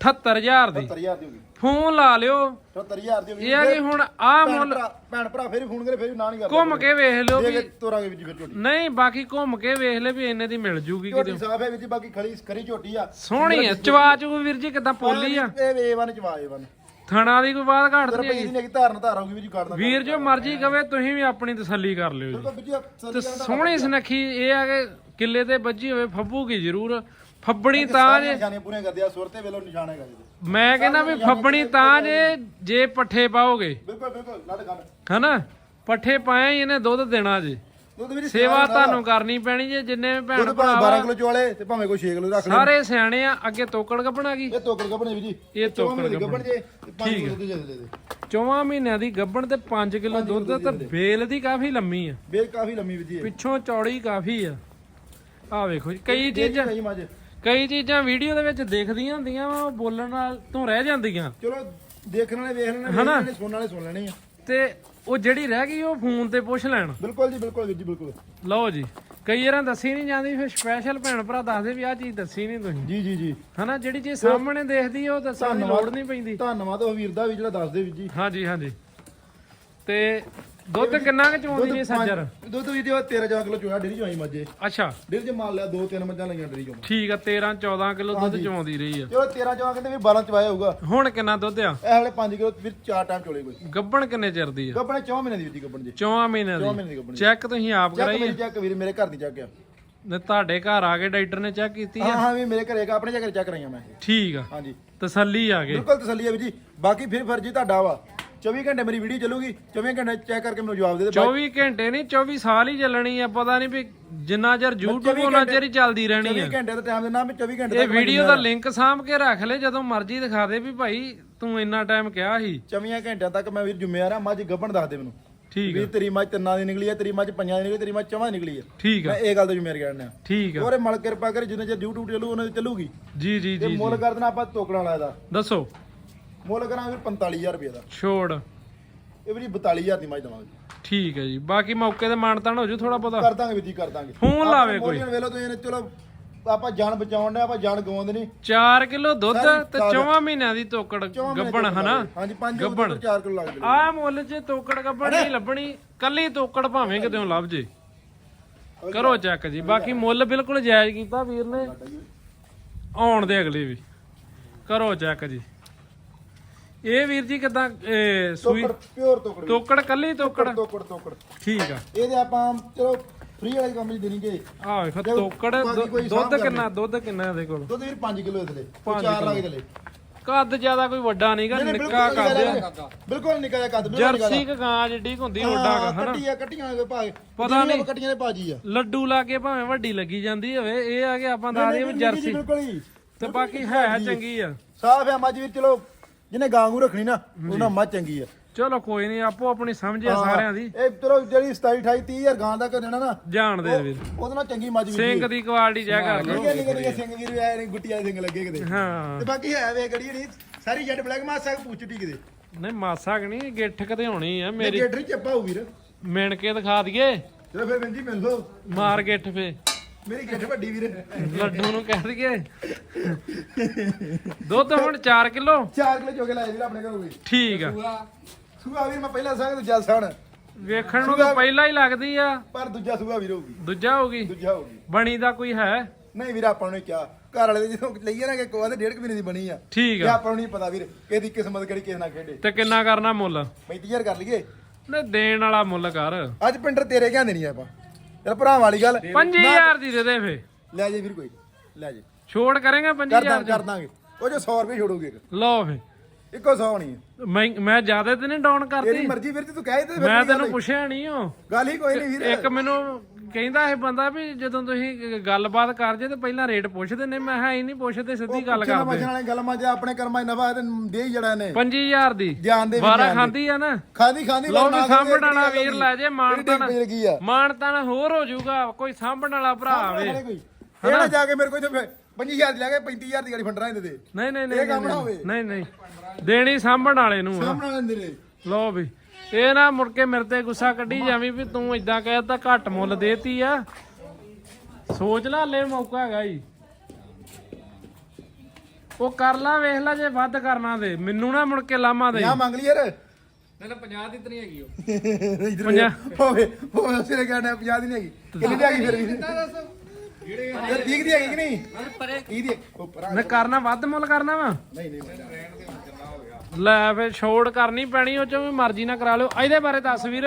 78000 ਦੀ। 70000 ਦੀ ਹੋ ਗਈ। ਫੋਨ ਲਾ ਲਿਓ। 70000 ਦੀ ਹੋ ਗਈ। ਇਹ ਆ ਕਿ ਹੁਣ ਆ ਮੁੱਲ ਭੈਣ ਭਰਾ ਫਿਰ ਫੋਨ ਕਰੇ ਫਿਰ ਨਾ ਨਹੀਂ ਕਰਦੇ। ਘੁੰਮ ਕੇ ਵੇਖ ਲਿਓ ਦੇ ਵੀ ਤੋਰਾਂਗੇ ਵੀ ਜੀ ਫਿਰ ਝੋਟੀ। ਨਹੀਂ ਬਾਕੀ ਘੁੰਮ ਕੇ ਵੇਖ ਲੈ ਵੀ ਇੰਨੇ ਦੀ ਮਿਲ ਜੂਗੀ ਕਿਤੇ। ਝੋਟੀ ਸਾਫ਼ ਹੈ ਵੀ ਜੀ ਬਾਕੀ ਖੜੀ ਕਰੀ ਝੋਟੀ ਆ। ਸੋਹਣੀ ਆ। ਚਵਾ ਚੂ ਵੀਰ ਜੀ ਕਿਦਾਂ ਪੋਲੀ ਆ। ਇਹ ਏਵਨ ਚਵਾ ਏਵਨ ਥਣਾ ਦੀ ਕੋਈ ਬਾਤ ਘਾਟ ਨਹੀਂ ਰੁਪਏ ਦੀ ਨਹੀਂ ਧਾਰਨ ਧਾਰਾਂਗੇ ਵੀ ਜੀ ਕਰਨਾ ਵੀਰ ਜੋ ਮਰਜ਼ੀ ਕਵੇ ਤੁਸੀਂ ਵੀ ਆਪਣੀ ਤਸੱਲੀ ਕਰ ਲਿਓ ਜੀ। ਤੇ ਸੋਹਣੀ ਸੁਨੱਖੀ ਇਹ ਆ ਕਿ ਕਿੱਲੇ ਤੇ ਵੱਜੀ ਹੋਵੇ ਫੱਬੂਗੀ ਜ਼ਰੂਰ। ਫੱਬਣੀ ਤਾਂ ਜੇ ਨਿਸ਼ਾਨੇ ਪੂਰੇ ਕਰਦੇ ਆ ਸੁਰ ਤੇ ਵੇਲੋ ਨਿਸ਼ਾਨ ਹੈਗਾ ਜੀ। ਮੈਂ ਕਹਿੰਦਾ ਵੀ ਫੱਬਣੀ ਤਾਂ ਜੇ ਜੇ ਪੱਠੇ ਪਾਓਗੇ। ਬਿਲਕੁਲ ਬਿਲਕੁਲ ਲੱਡ ਖੰਡ। ਹਨਾ? ਪੱਠੇ ਪਾਇਆ ਹੀ ਇਹਨੇ ਦੁੱਧ ਦੇਣਾ ਜੇ। ਦੁੱਧ ਸੇਵਾ ਤੁਹਾਨੂੰ ਕਰਨੀ ਪੈਣੀ ਜੇ ਜਿੰਨੇ ਵੀ ਭੈਣ ਦੁੱਧ ਭਰਾ ਭਾਵੇਂ 12 ਕਿਲੋ ਚਵਾਲੇ ਤੇ ਭਾਵੇਂ ਕੋਈ 6 ਕਿਲੋ ਰੱਖ ਲੈ। ਸਾਰੇ ਸਿਆਣੇ ਆ ਅੱਗੇ ਤੋਕੜ ਕੱਪਣਾ ਗਈ ਇਹ ਤੋਕੜ ਗੱਬਣੇ ਵੀ ਜੀ। ਇਹ ਤੋਕੜ ਗੱਬਣ ਜੇ ਤੇ 5 ਕਿਲੋ ਦੁੱਧ ਦੇ ਦੇ ਚੌਵਾਂ ਮਹੀਨਿਆਂ ਦੀ ਗੱਭਣ ਤੇ 5 ਕਿਲੋ ਦੁੱਧ ਤੇ ਬੇਲ ਦੀ ਕਾਫੀ ਲੰਮੀ ਆ। ਬੇਲ ਕਾਫੀ ਲੰਮੀ ਵੀ ਜੀ ਪਿੱਛੋਂ ਚੌੜੀ ਕਾਫੀ ਆ। ਆ ਵੇਖੋ ਜੀ ਕਈ ਚੀਜ਼ਾਂ ਕਈ ਚੀਜ਼ਾਂ ਵੀਡੀਓ ਦੇ ਵਿੱਚ ਦਿਖਦੀਆਂ ਹੁੰਦੀਆਂ ਵਾ ਉਹ ਬੋਲਣ ਨਾਲ ਤੋਂ ਰਹਿ ਜਾਂਦੀਆਂ। ਚਲੋ ਦੇਖਣ ਵਾਲੇ ਵੇਖ ਲੈਣੇ ਸੁਣਨ ਵਾਲੇ ਸੁਣ ਲੈਣੇ ਆ। ਤੇ ਉਹ ਜਿਹੜੀ ਰਹਿ ਗਈ ਉਹ ਫੋਨ ਤੇ ਪੁੱਛ ਲੈਣ। ਬਿਲਕੁਲ ਜੀ ਬਿਲਕੁਲ ਵੀਰ ਜੀ ਬਿਲਕੁਲ। ਲਓ ਜੀ ਕਈ ਵਾਰਾਂ ਦੱਸੀ ਨਹੀਂ ਜਾਂਦੀ ਫਿਰ ਸਪੈਸ਼ਲ ਭੈਣ ਭਰਾ ਦੱਸਦੇ ਵੀ ਆਹ ਚੀਜ਼ ਦੱਸੀ ਨਹੀਂ ਤੁਸੀਂ। ਜੀ ਜੀ ਜੀ। ਹਨਾ ਜਿਹੜੀ ਚੀਜ਼ ਸਾਹਮਣੇ ਦੇਖਦੀ ਉਹ ਦੱਸਣ ਦੀ ਲੋੜ ਨਹੀਂ ਪੈਂਦੀ। ਧੰਨਵਾਦ ਉਹ ਵੀਰ ਦਾ ਵੀ ਜਿਹੜਾ ਦੱਸਦੇ ਵੀਰ ਜੀ। ਹਾਂਜੀ ਹਾਂਜੀ। ਤੇ ਦੁੱਧ ਕਿੰਨਾ ਕੁ ਚੋਂਦੀ ਜੀ ਸੱਜਰ? ਦੁੱਧ ਵੀ ਦਿਓ 13 14 ਕਿਲੋ ਚੋਇਆ ਡੇਰੀ ਚੋਈ ਮੱਝੇ ਅੱਛਾ। ਡੇਰੀ ਚ ਮਾਲ ਲਿਆ ਦੋ ਤਿੰਨ ਮੱਝਾਂ ਲਈਆਂ ਡੇਰੀ ਚੋਂ। ਠੀਕ ਆ 13 14 ਕਿਲੋ ਦੁੱਧ ਚੋਂਦੀ ਰਹੀ ਆ। ਚਲੋ 13 ਚੋਂ ਕਹਿੰਦੇ ਵੀ 12 ਚਵਾਇਆ ਹੋਊਗਾ। ਹੁਣ ਕਿੰਨਾ ਦੁੱਧ ਆ? ਇਹ ਹਲੇ 5 ਕਿਲੋ ਫਿਰ ਚਾਰ ਟਾਈਮ ਚੋਲੇ ਕੋਈ। ਗੱਬਣ ਕਿੰਨੇ ਚਿਰ ਦੀ ਆ? ਗੱਬਣੇ 4 ਮਹੀਨੇ ਦੀ ਵਿੱਦੀ ਗੱਬਣ ਜੀ। ਮਹੀਨਿਆਂ 4 ਦੀ। ਮਹੀਨੇ ਦੀ ਗੱਬਣ ਚੈੱਕ ਤੁਸੀਂ ਆਪ ਚੱਕ ਕਰਾਈ ਮੇਰੀ ਚੱਕ ਵੀਰ ਮੇਰੇ ਘਰ ਦੀ ਚੱਕ ਆ। ਨੇ ਤੁਹਾਡੇ ਘਰ ਆ ਕੇ ਡਾਕਟਰ ਨੇ ਚੈੱਕ ਕੀਤੀ ਆ? ਹਾਂ ਹਾਂ ਵੀ ਮੇਰੇ ਘਰੇ ਆਪਣੇ ਚੱਕ ਚੱਕ ਰਹੀਆਂ ਮੈਂ। ਠੀਕ ਆ। ਹਾਂਜੀ। ਤਸੱਲੀ ਆ ਗਏ। ਬਿਲਕੁਲ ਤਸੱਲੀ ਹੈ ਵੀ ਜੀ। ਬਾਕੀ ਫਿਰ ਫਰਜੀ ਤੁਹਾਡਾ ਵਾ। 24 ਘੰਟੇ ਮੇਰੀ ਵੀਡੀਓ ਚੱਲੂਗੀ 24 ਘੰਟੇ ਚੈੱਕ ਕਰਕੇ ਮੈਨੂੰ ਜਵਾਬ ਦੇ ਦੇ 24 ਘੰਟੇ ਨਹੀਂ 24 ਸਾਲ ਹੀ ਚੱਲਣੀ ਆ ਪਤਾ ਨਹੀਂ ਵੀ ਜਿੰਨਾ ਚਿਰ YouTube ਉਹਨਾਂ ਚਿਰ ਹੀ ਚੱਲਦੀ ਰਹਿਣੀ ਆ। 24 ਘੰਟੇ ਦਾ ਟਾਈਮ ਦੇ ਨਾਮ 24 ਘੰਟੇ ਇਹ ਵੀਡੀਓ ਦਾ ਲਿੰਕ ਸਾਂਭ ਕੇ ਰੱਖ ਲੈ ਜਦੋਂ ਮਰਜ਼ੀ ਦਿਖਾ ਦੇ ਵੀ ਭਾਈ ਤੂੰ ਇੰਨਾ ਟਾਈਮ ਕਿਹਾ ਸੀ। 24 ਘੰਟਿਆਂ ਤੱਕ ਮੈਂ ਵੀਰ ਜ਼ਿੰਮੇਵਾਰ ਆ ਮੱਝ ਗੱਬਣ ਦੱਸ ਦੇ ਮੈਨੂੰ। ਠੀਕ ਵੀ ਤੇਰੀ ਮੱਝ ਤਿੰਨਾਂ ਦੀ ਨਿਕਲੀ ਆ ਤੇਰੀ ਮੱਝ ਪੰਜਾਂ ਦੀ ਨਿਕਲੀ ਤੇਰੀ ਮੱਝ ਚਵਾਂ ਦੀ ਨਿਕਲੀ ਆ। ਠੀਕ ਮੈਂ ਆ ਇਹ ਗੱਲ ਤੋਂ ਜ਼ਿੰਮੇਵਾਰ ਕਹਿਣਾ ਠੀਕ ਆ। ਉਹਰੇ ਮਲ ਕਿਰਪਾ ਕਰੇ ਜਿੰਨੇ ਚਿਰ YouTube ਚੱਲੂ ਉਹਨਾਂ ਦੀ ਚੱਲੂਗੀ। ਜੀ ਜੀ ਤੇ ਜੀ ਮੁੱਲ ਕਰ ਦੇਣਾ ਆਪਾਂ ਤੋਕੜਾ ਵਾਲਾ ਇਹਦਾ। ਦੱਸੋ। ਮੁੱਲ ਕਰਾਂਗੇ 45000 ਰੁਪਏ ਦਾ। ਛੋੜ। ਇਹ ਵੀ ਜੀ 42000 ਦੀ ਮੱਝ ਦਵਾਂਗੇ। ਠੀਕ ਹੈ ਜੀ। ਬਾਕੀ ਮੌਕੇ ਤੇ ਮਾਨਤਾਨ ਹੋ ਜੂ ਥੋੜਾ ਬਹੁਤਾ। ਕਰ ਦਾਂਗੇ ਵੀ ਜੀ ਕਰ ਦਾਂਗੇ। ਫੋਨ ਲਾਵੇ ਕੋਈ। ਮੋਰੀਆਂ ਵੇਲੋ ਤੁਸੀਂ ਚਲੋ ਆਪਾਂ ਜਾਨ ਬਚਾਉਣ ਦੇ ਆਪਾਂ ਜਾਨ ਗਵਾਉਂਦੇ ਨਹੀਂ। 4 ਕਿਲੋ ਦੁੱਧ ਤੇ ਤਾਜ਼ਾ। 4 ਮਹੀਨਿਆਂ ਦੀ ਤੋਕੜ ਚੌਵਾਂ ਮਹੀਨੇ ਗੱਬਣ ਹਨਾ। ਹਾਂਜੀ 5 ਗੱਭਣ। 4 ਕਿਲੋ ਲੱਗ ਜੂ ਆ ਮੁੱਲ 'ਚ ਤੋਕੜ ਗੱਬਣ ਨਹੀਂ ਲੱਭਣੀ ਕੱਲੀ ਤੋਕੜ ਭਾਵੇਂ ਕਿਤੇ ਲੱਭ ਜੇ। ਕਰੋ ਚੈੱਕ ਜੀ। ਬਾਕੀ ਮੁੱਲ ਬਿਲਕੁਲ ਜਾਇਜ਼ ਕੀਤਾ ਵੀਰ ਨੇ। ਆਉਣ ਦੇ ਅਗਲੇ ਵੀ। ਕਰੋ ਚੈੱਕ ਜੀ। ਇਹ ਵੀਰ ਜੀ ਕਿਦਾਂ ਸੂਈ ਪਿਓਰ ਤੋਕੜ ਤੋਕੜ ਕੱਲੀ ਤੋਕੜ ਤੋਕੜ? ਤੋਕੜ ਠੀਕ ਆ। ਇਹਦੇ ਆਪਾਂ ਚਲੋ ਫ੍ਰੀ ਵਾਲੀ ਕੰਮ ਜੀ ਦੇਣਗੇ। ਆ ਵੇਖੋ ਤੋਕੜ ਦੁੱਧ ਕਿੰਨਾ ਦੁੱਧ ਕਿੰਨਾ ਇਹਦੇ ਕੋਲ? ਦੁੱਧ ਵੀਰ 5 ਕਿਲੋ ਇਸਲੇ ਪੰਜ 4 ਲੱਗ ਚਲੇ ਕੱਦ ਜ਼ਿਆਦਾ ਕੋਈ ਵੱਡਾ ਨਹੀਂਗਾ ਨਿੱਕਾ ਕੱਦ। ਆ ਬਿਲਕੁਲ ਨਿਕਾ ਜਿਹਾ ਕੱਦ ਜਰਸੀ ਕ ਗਾਂ ਜਿੱਡੀ ਹੁੰਦੀ ਓਡਾ ਕ ਹਨਾ? ਕੱਟੀਆਂ ਕੱਟੀਆਂ ਦੇ ਭਾਗ ਪਤਾ ਨਹੀਂ। ਕੱਟੀਆਂ ਦੇ ਭਾਜੀ ਆ। ਲੱਡੂ ਲਾ ਕੇ ਭਾਵੇਂ ਵੱਡੀ ਲੱਗੀ ਜਾਂਦੀ ਹੋਵੇ ਇਹ ਆ ਕਿ ਆਪਾਂ ਦੱਸ ਦਈਏ ਵੀ ਜਰਸੀ। ਤੇ ਬਾਕੀ ਹੈ ਚੰਗੀ ਆ। ਸਾਫ਼ ਹੈ ਮੱਝ ਵੀਰ ਚਲੋ। ਜਿਹਨੇ ਗਾਂਗੂ ਰੱਖਣੀ ਨਾ ਉਹਨਾਂ ਮੱਝ ਚੰਗੀ ਆ। ਚਲੋ ਕੋਈ ਨਹੀਂ ਆਪੋ ਆਪਣੀ ਸਮਝ ਆ ਸਾਰਿਆਂ ਦੀ। ਇਹ ਚਲੋ ਜਿਹੜੀ 27 28 30000 ਗਾਂ ਦਾ ਦੇਣਾ ਨਾ ਜਾਣਦੇ ਵੀਰ। ਉਹਦੇ ਨਾਲ ਚੰਗੀ ਮੱਝ ਵੀਰ ਸਿੰਘ ਦੀ ਕੁਆਲਿਟੀ ਚੈੱਕ ਕਰ ਲਓ। ਨਿੱਕੇ ਨਿੱਕੇ ਸਿੰਘ ਵੀਰ ਵੀ ਆਏ ਨੇ ਗੁੱਟੀ ਵਾਲੇ ਸਿੰਘ ਲੱਗੇ ਕਿਤੇ। ਹਾਂ। ਤੇ ਬਾਕੀ ਹੈ ਵੇ ਗੜੀ ਜਿਹੜੀ ਸਾਰੀ ਜੱਟ ਬਲੈਕ ਮਾਸਾ ਪੁੱਛ ਟੀ ਕਿਤੇ। ਨਹੀਂ ਮਾਸਾ ਕਿ ਨਹੀਂ ਗਿੱਠ ਕਿਤੇ ਹੋਣੀ ਆ ਮੇਰੀ ਗੇਟਰੀ ਚੱਪਾ ਹੋ ਵੀਰ। ਮਿਣ ਕੇ ਦਿਖਾ ਦਈਏ। ਚਲੋ ਫਿਰ ਬੰਦੀ ਮਿਲ ਲਓ। ਮਾਰ ਗਿੱਠ ਫੇ। ਮੇਰੀ ਗਿੱਠ ਵੱਡੀ ਵੀਰ। ਲੱਡੂ ਨੂੰ ਕਹਿ ਦਈਏ। ਦੁੱਧ ਹੁਣ 4 ਕਿਲੋ? 4 ਕਿਲੋ ਚੋਕੇ ਲਾਏ ਵੀਰ ਆਪਣੇ ਘਰੋਂ ਵੀ। ਠੀਕ ਆ। ਸੂਆ। ਵੀਰ ਮੈਂ ਪਹਿਲਾਂ ਸਾਂ ਦੂਜਾ ਸਣ ਵੇਖਣ ਨੂੰ ਤਾਂ ਪਹਿਲਾਂ ਹੀ ਲੱਗਦੀ ਆ। ਪਰ ਦੂਜਾ ਸੂਆ ਵੀਰ ਹੋਊਗੀ। ਦੂਜਾ ਹੋਗੀ ਦੂਜਾ ਹੋਊਗੀ। ਬਣੀ ਦਾ ਕੋਈ ਹੈ? ਨਹੀਂ ਵੀਰ ਆਪਾਂ ਨੂੰ ਨਹੀਂ ਕਿਹਾ। ਘਰ ਵਾਲੇ ਦੇ ਜਦੋਂ ਲਈਏ ਨਾ ਕਿ ਕੋਆ ਤੇ ਡੇਢ ਮਹੀਨੇ ਦੀ ਬਣੀ ਆ। ਠੀਕ ਆ। ਆਪਾਂ ਨੂੰ ਨਹੀਂ ਪਤਾ ਵੀਰ ਕਿਹਦੀ ਕਿਸਮਤ ਕਿਹੜੀ ਕਿਸੇ ਨਾਲ ਖੇਡੇ। ਤੇ ਕਿੰਨਾ ਕਰਨਾ ਮੁੱਲ? 35000 ਕਰ ਲਈਏ। ਨੇ ਦੇਣ ਵਾਲਾ ਮੁੱਲ ਕਰ। ਅੱਜ ਪਿੰਡਰ ਤੇਰੇ ਕਿਹਾਂ ਦੇਣੀ ਆ ਆਪਾਂ। ਯਾਰ ਭਰਾਵਾਂ ਵਾਲੀ ਗੱਲ। 5000 ਦੀ ਦੇ ਦੇ ਫੇ। ਲੈ ਜੇ ਵੀਰ ਕੋਈ ਲੈ ਜੇ। ਛੋੜ ਕਰੇਗਾ ਕਰ 5000 ਦਾਂ ਕਰ ਦਾਂਗੇ। ਉਹ ਜੋ 100 ਰੁਪਏ ਛੋੜੂਗੇ ਇੱਕ। ਲਓ ਫੇ। ਇੱਕੋ 100 ਨਹੀਂ ਹੈ। ਮੈਂ ਮੈਂ ਜ਼ਿਆਦਾ ਤੇ ਨਹੀਂ ਡਾਊਨ ਤੇਰੀ ਕਰਤੀ ਮਰਜ਼ੀ ਵੀਰ ਜੀ ਤੂੰ ਕਹੇ ਫਿਰ ਮੈਂ ਤੈਨੂੰ? ਪੁੱਛਿਆ ਨਹੀਂ ਓ ਗੱਲ ਹੀ ਕੋਈ ਨਹੀਂ ਵੀਰ। ਇੱਕ ਮੈਨੂੰ ਕਹਿੰਦਾ ਇਹ ਬੰਦਾ ਵੀ ਜਦੋਂ ਤੁਸੀਂ ਗੱਲਬਾਤ ਕਰਦੇ ਤੇ ਪਹਿਲਾਂ ਰੇਟ ਪੁੱਛਦੇ ਨੇ। ਮੈਂ ਹਾਂ ਇਹ ਨਹੀਂ ਪੁੱਛਦੇ ਸਿੱਧੀ ਗੱਲ ਕਰਦੇ। ਬਚਣ ਵਾਲੀ ਗੱਲ ਮਾ ਜੇ ਆਪਣੇ ਕਰਮਾਂ 'ਚ ਨਫਾ ਤੇ ਦੇ ਹੀ ਜੜਾ ਨੇ 25000 ਦੀ। ਜਾਨ ਦੇ ਵੀ ਵਾਰਾ ਜਾਨ ਦੇ। ਖਾਂਦੀ ਆ ਨਾ। ਖਾਂਦੀ ਖਾਂਦੀ ਪਰ ਵੀ ਸਾਂਭਣ ਵਾਲਾ ਵੀਰ ਲੈ ਜੇ ਤਾਂ ਮਾਣ ਤਾਂ ਹੋਰ ਹੋ ਜਾਊਗਾ ਕੋਈ ਸਾਂਭਣ ਵਾਲਾ ਭਰਾ ਆਵੇ ਖੜੇ ਕੋਈ। ਇਹ ਨਾ ਜਾ ਕੇ ਮੇਰੇ ਕੋਲ ਇੱਥੇ 25000 ਦੀ ਲੈ ਕੇ 35000 ਦੀ ਗਾੜੀ ਫੰਡਰਾਂ ਦੇ ਦੇ ਨਹੀਂ ਨਹੀਂ ਇਹ ਨਹੀਂ ਕੰਮ ਨਾ ਨਹੀਂ, ਹੋਵੇ। ਨਹੀਂ ਨਹੀਂ। ਦੇਣੀ ਸਾਂਭਣ ਵਾਲੇ ਨੂੰ ਸਾਹਮਣੇ ਲੈਂਦੇ ਨੇ। ਲਓ ਵੀ। ਇਹ ਨਾ ਮੁੜ ਕੇ ਮੇਰੇ ਤੇ ਗੁੱਸਾ ਕੱਢੀ ਜਾਵੀਂ ਵੀ ਤੂੰ ਇਦਾਂ ਕਹਿਤਾ ਘੱਟ ਮੁੱਲ ਦੇਤੀ ਆ। ਸੋਚ ਲੈ ਲੈ ਮੌਕਾ ਹੈਗਾ ਜੀ। ਉਹ ਕਰ ਲਾ ਵੇਖ ਲੈ ਜੇ ਵੱਧ ਕਰਨਾ ਦੇ ਮੈਨੂੰ ਨਾ ਮੁੜ ਕੇ ਲਾਮਾ ਦੇ। ਆ ਮੰਗ ਲਈ ਯਾਰ। ਮੈਨੂੰ 50 ਦੀ ਤਰੀ ਹੈਗੀ ਉਹ। ਇਧਰ। ਹੋਵੇ ਹੋਵੇ ਉਸੇ ਨੇ ਕਹਿਣਾ 50 ਦੀ ਨਹੀਂ ਹੈਗੀ। ਕਿੰਨੀ ਦੀ ਹੈਗੀ ਫਿਰ ਵੀ? ਜਿਹੜੇ ਇਹ 30 ਦੀ ਹੈਗੀ ਕਿ ਨਹੀਂ? ਪਰੇ 30 ਦੀ ਉਹ ਪਰਾਂ ਮੈਂ ਕਰਨਾ ਵੱਧ ਮੁੱਲ ਕਰਨਾ ਵਾ। ਨਹੀਂ ਨਹੀਂ ਨਹੀਂ। ਲੈ ਫੇ ਛੋੜ ਕਰਨੀ ਪੈਣੀ ਉਹ ਚੋਂ ਵੀ ਮਰਜ਼ੀ ਨਾ ਕਰਾ ਲਿਓ। ਇਹਦੇ ਬਾਰੇ ਦੱਸ ਵੀਰ।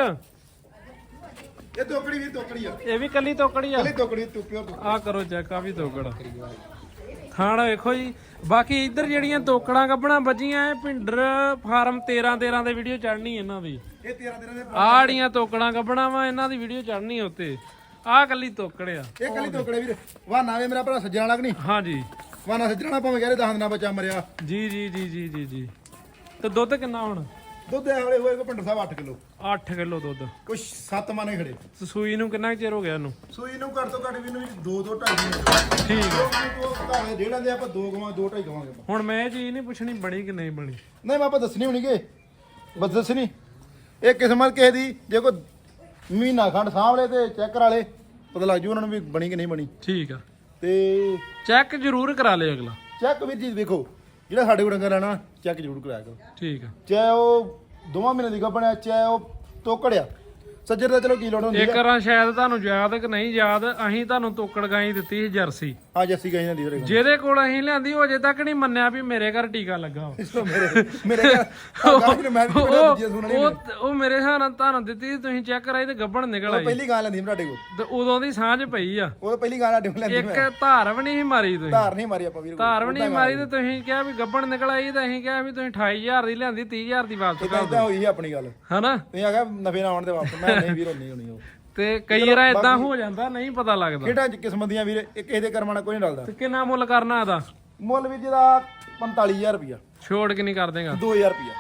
ਇਹ ਤੋਕੜੀ ਵੀ ਤੋਕੜੀ ਆ। ਇਹ ਵੀ ਕੱਲੀ ਤੋਕੜੀ ਆ। ਕੱਲੀ ਤੋਕੜੀ ਤੂੰ ਪਿਓਰ ਆ ਕਰੋ ਚੈੱਕ ਆ ਵੀ ਤੋਕੜ। ਥਾਣਾ ਵੇਖੋ ਜੀ। ਬਾਕੀ ਇੱਧਰ ਜਿਹੜੀਆਂ ਤੋਕੜਾਂ ਕੱਢਣਾ ਬੱਜੀਆਂ ਇਹ ਭਿੰਡਰ ਫਾਰਮ 13 13 ਦੇ ਵੀਡੀਓ ਚੜਨੀ ਇਹਨਾਂ ਦੀ। ਇਹ 13 13 ਦੇ ਆੜੀਆਂ ਤੋਕੜਾਂ ਕੱਢਣਾ ਵਾ ਇਹਨਾਂ ਦੀ ਵੀਡੀਓ ਚੜਨੀ ਉੱਤੇ। ਆਹ ਕੱਲੀ ਤੋਕੜ ਆ। ਇਹ ਕੱਲੀ ਤੋਕੜੇ ਵੀਰ। ਵਾਹ ਨਾਵੇਂ ਮੇਰਾ ਭਰਾ ਸੱਜਣਾ ਲੱਗ ਨਹੀਂ? ਹਾਂਜੀ। ਵਾਹ ਸੱਜਣਾ ਭਾਵੇਂ ਕਹਿੰਦੇ ਦਸ ਦਿਨਾਂ ਬੱਚਾ ਮਰਿਆ। ਜੀ ਜੀ ਜੀ ਜੀ ਜੀ ਜੀ। ਤੇ ਦੁੱਧ ਕਿੰਨਾ ਹੁਣ? ਦੁੱਧ ਇਹ ਵਾਲੇ ਹੋਏ ਕੋ ਪਿੰਡ ਸਾਹਿਬ 8 ਕਿਲੋ। 8 ਕਿਲੋ ਦੁੱਧ। ਕੁਛ 7 ਮਾਨੇ ਖੜੇ। ਤੇ ਸੂਈ ਨੂੰ ਕਿੰਨਾ ਕੁ ਚਿਰ ਹੋ ਗਿਆ ਇਹਨੂੰ ਸੂਈ ਨੂੰ ਘੱਟ ਤੋਂ ਘੱਟ ਵੀ ਨੂੰ 2 2 2.5 ਠੀਕ ਆ। ਦੋ ਘਾੜੇ ਡੇਢਾਂ ਦੇ ਆਪਾਂ ਦੋ ਗਵਾਂ ਦੋ ਢਾਈ ਗਵਾਂਗੇ ਆਪਾਂ। ਹੁਣ ਮੈਂ ਇਹ ਚੀਜ਼ ਨਹੀਂ ਪੁੱਛਣੀ ਬਣੀ ਕਿ ਨਹੀਂ ਬਣੀ। ਨਹੀਂ ਆਪਾਂ ਦੱਸਣੀ ਹੋਣੀ ਕਿ ਬਸ ਦੱਸਣੀ। ਇਹ ਕਿਸਮਤ ਕਿਸੇ ਦੀ ਜੇ ਕੋਈ ਮਹੀਨਾ ਖੰਡ ਸਾਹਮਣੇ ਤੇ ਚੈੱਕ ਕਰਾ ਲੇ ਪਤਾ ਲੱਗ ਜੂ ਉਹਨਾਂ ਨੂੰ ਵੀ ਬਣੀ ਕਿ ਨਹੀਂ ਬਣੀ। ਠੀਕ ਆ। ਤੇ ਚੈੱਕ ਜ਼ਰੂਰ ਕਰਾ ਲਿਓ ਅਗਲਾ। ਚੈੱਕ ਵੀਰ ਜੀ ਵੇਖੋ ਜਿਹੜਾ ਸਾਡੇ ਕੋਲ ਡੰਗਰ ਲੈਣਾ ਚੈੱਕ ਜ਼ਰੂਰ ਕਰਾਇਆ ਕਰੋ। ਠੀਕ ਆ। ਚਾਹੇ ਉਹ ਦੋਵਾਂ ਮਹੀਨੇ ਦੀ ਗੱਭਣ ਹੈ ਚਾਹੇ ਉਹ ਤੋਕੜਿਆ ਸੱਜਰ ਦਾ ਚਲੋ ਕੀ ਲੋੜ ਹੁੰਦੀ ਇੱਕ ਹੈ ਰਾਂ ਸ਼ਾਇਦ ਤੁਹਾਨੂੰ ਯਾਦ ਕਿ ਨਹੀਂ ਯਾਦ ਅਸੀਂ ਤੁਹਾਨੂੰ ਤੋਕੜ ਗਾਈ ਦਿੱਤੀ ਸੀ ਜਰਸੀ। ਆ ਜੱਸੀ ਗਈ ਜਾਂਦੀ ਉਹਦੇ ਕੋਲ। ਜਿਹਦੇ ਕੋਲ ਅਸੀਂ ਲਿਆਂਦੀ ਉਹ ਅਜੇ ਤੱਕ ਨਹੀਂ ਮੰਨਿਆ ਵੀ ਮੇਰੇ ਘਰ ਟੀਕਾ ਲੱਗਾ ਵਾ। ਇਸ ਤੋਂ ਮੇਰੇ ਮੇਰੇ ਘਰ ਗਾਹ ਨੂੰ ਮੈਂ ਵੀ ਬੜਾ ਦੂਜੀਆਂ ਸੁਣਨ ਉਹ ਉਹ ਮੇਰੇ ਹਿਸਾਬ ਨਾਲ ਤੁਹਾਨੂੰ ਦਿੱਤੀ ਸੀ, ਤੁਸੀਂ ਚੈੱਕ ਕਰਾਈ ਤੇ ਗੱਬਣ ਨਿਕਲ ਆਈ। ਪਹਿਲੀ ਗਾਂ ਲੈਂਦੀ ਤੁਹਾਡੇ ਕੋਲ। ਤੇ ਉਦੋਂ ਦੀ ਸਾਂਝ ਪਈ ਆ। ਉਹ ਪਹਿਲੀ ਗਾਂ ਸਾਡੇ ਕੋਲ ਲੈਂਦੀ ਇੱਕ ਮੈਂ। ਧਾਰ ਵੀ ਨਹੀਂ ਸੀ ਮਾਰੀ ਤੁਸੀਂ। ਧਾਰ ਨਹੀਂ ਮਾਰੀ ਆਪਾਂ ਵੀਰ। ਧਾਰ ਵੀ ਨਹੀਂ ਮਾਰੀ ਤੇ ਤੁਸੀਂ ਕਿਹਾ ਵੀ ਗੱਬਣ ਨਿਕਲ ਆਈ ਤੇ ਅਸੀਂ ਕਿਹਾ ਵੀ ਤੁਸੀਂ 28000 ਦੀ ਲਿਆਂਦੀ 30000 ਦੀ ਵਾਪਸ ਕਰ ਇਦਾਂ ਹੋਈ ਸੀ ਆਪਣੀ ਗੱਲ। ਹਨਾ? ਤੁਸੀਂ ਆਖਿਆ ਨਫੇ ਨਾ ਆਉਣ ਦੇ ਵਾਪਸ। ਮੈਂ ਨਹੀਂ ਵੀਰ ਹੋਣੀ ਹੋਣੀ ਉਹ। ਤੇ ਕਈ ਵਾਰ ਇਦਾਂ ਹੋ ਜਾਂਦਾ ਨਹੀਂ ਪਤਾ ਲੱਗਦਾ। ਕਿਹੜਾ ਕਿਸਮਤ ਦੀਆਂ ਵੀਰ ਇਹ ਕਿਸੇ ਦੇ ਕਰਮਾਂ ਨਾਲ ਕੋਈ ਨਹੀਂ ਡਲਦਾ ਤੇ ਕਿੰਨਾ ਮੁੱਲ ਕਰਨਾ ਇਹਦਾ? ਮੁੱਲ ਵੀ ਜਿਹਦਾ 45000 ਰੁਪਿਆ ਛੋੜ ਕਿੰਨੀ ਕਰ ਦੇਗਾ? 2000 ਰੁਪਿਆ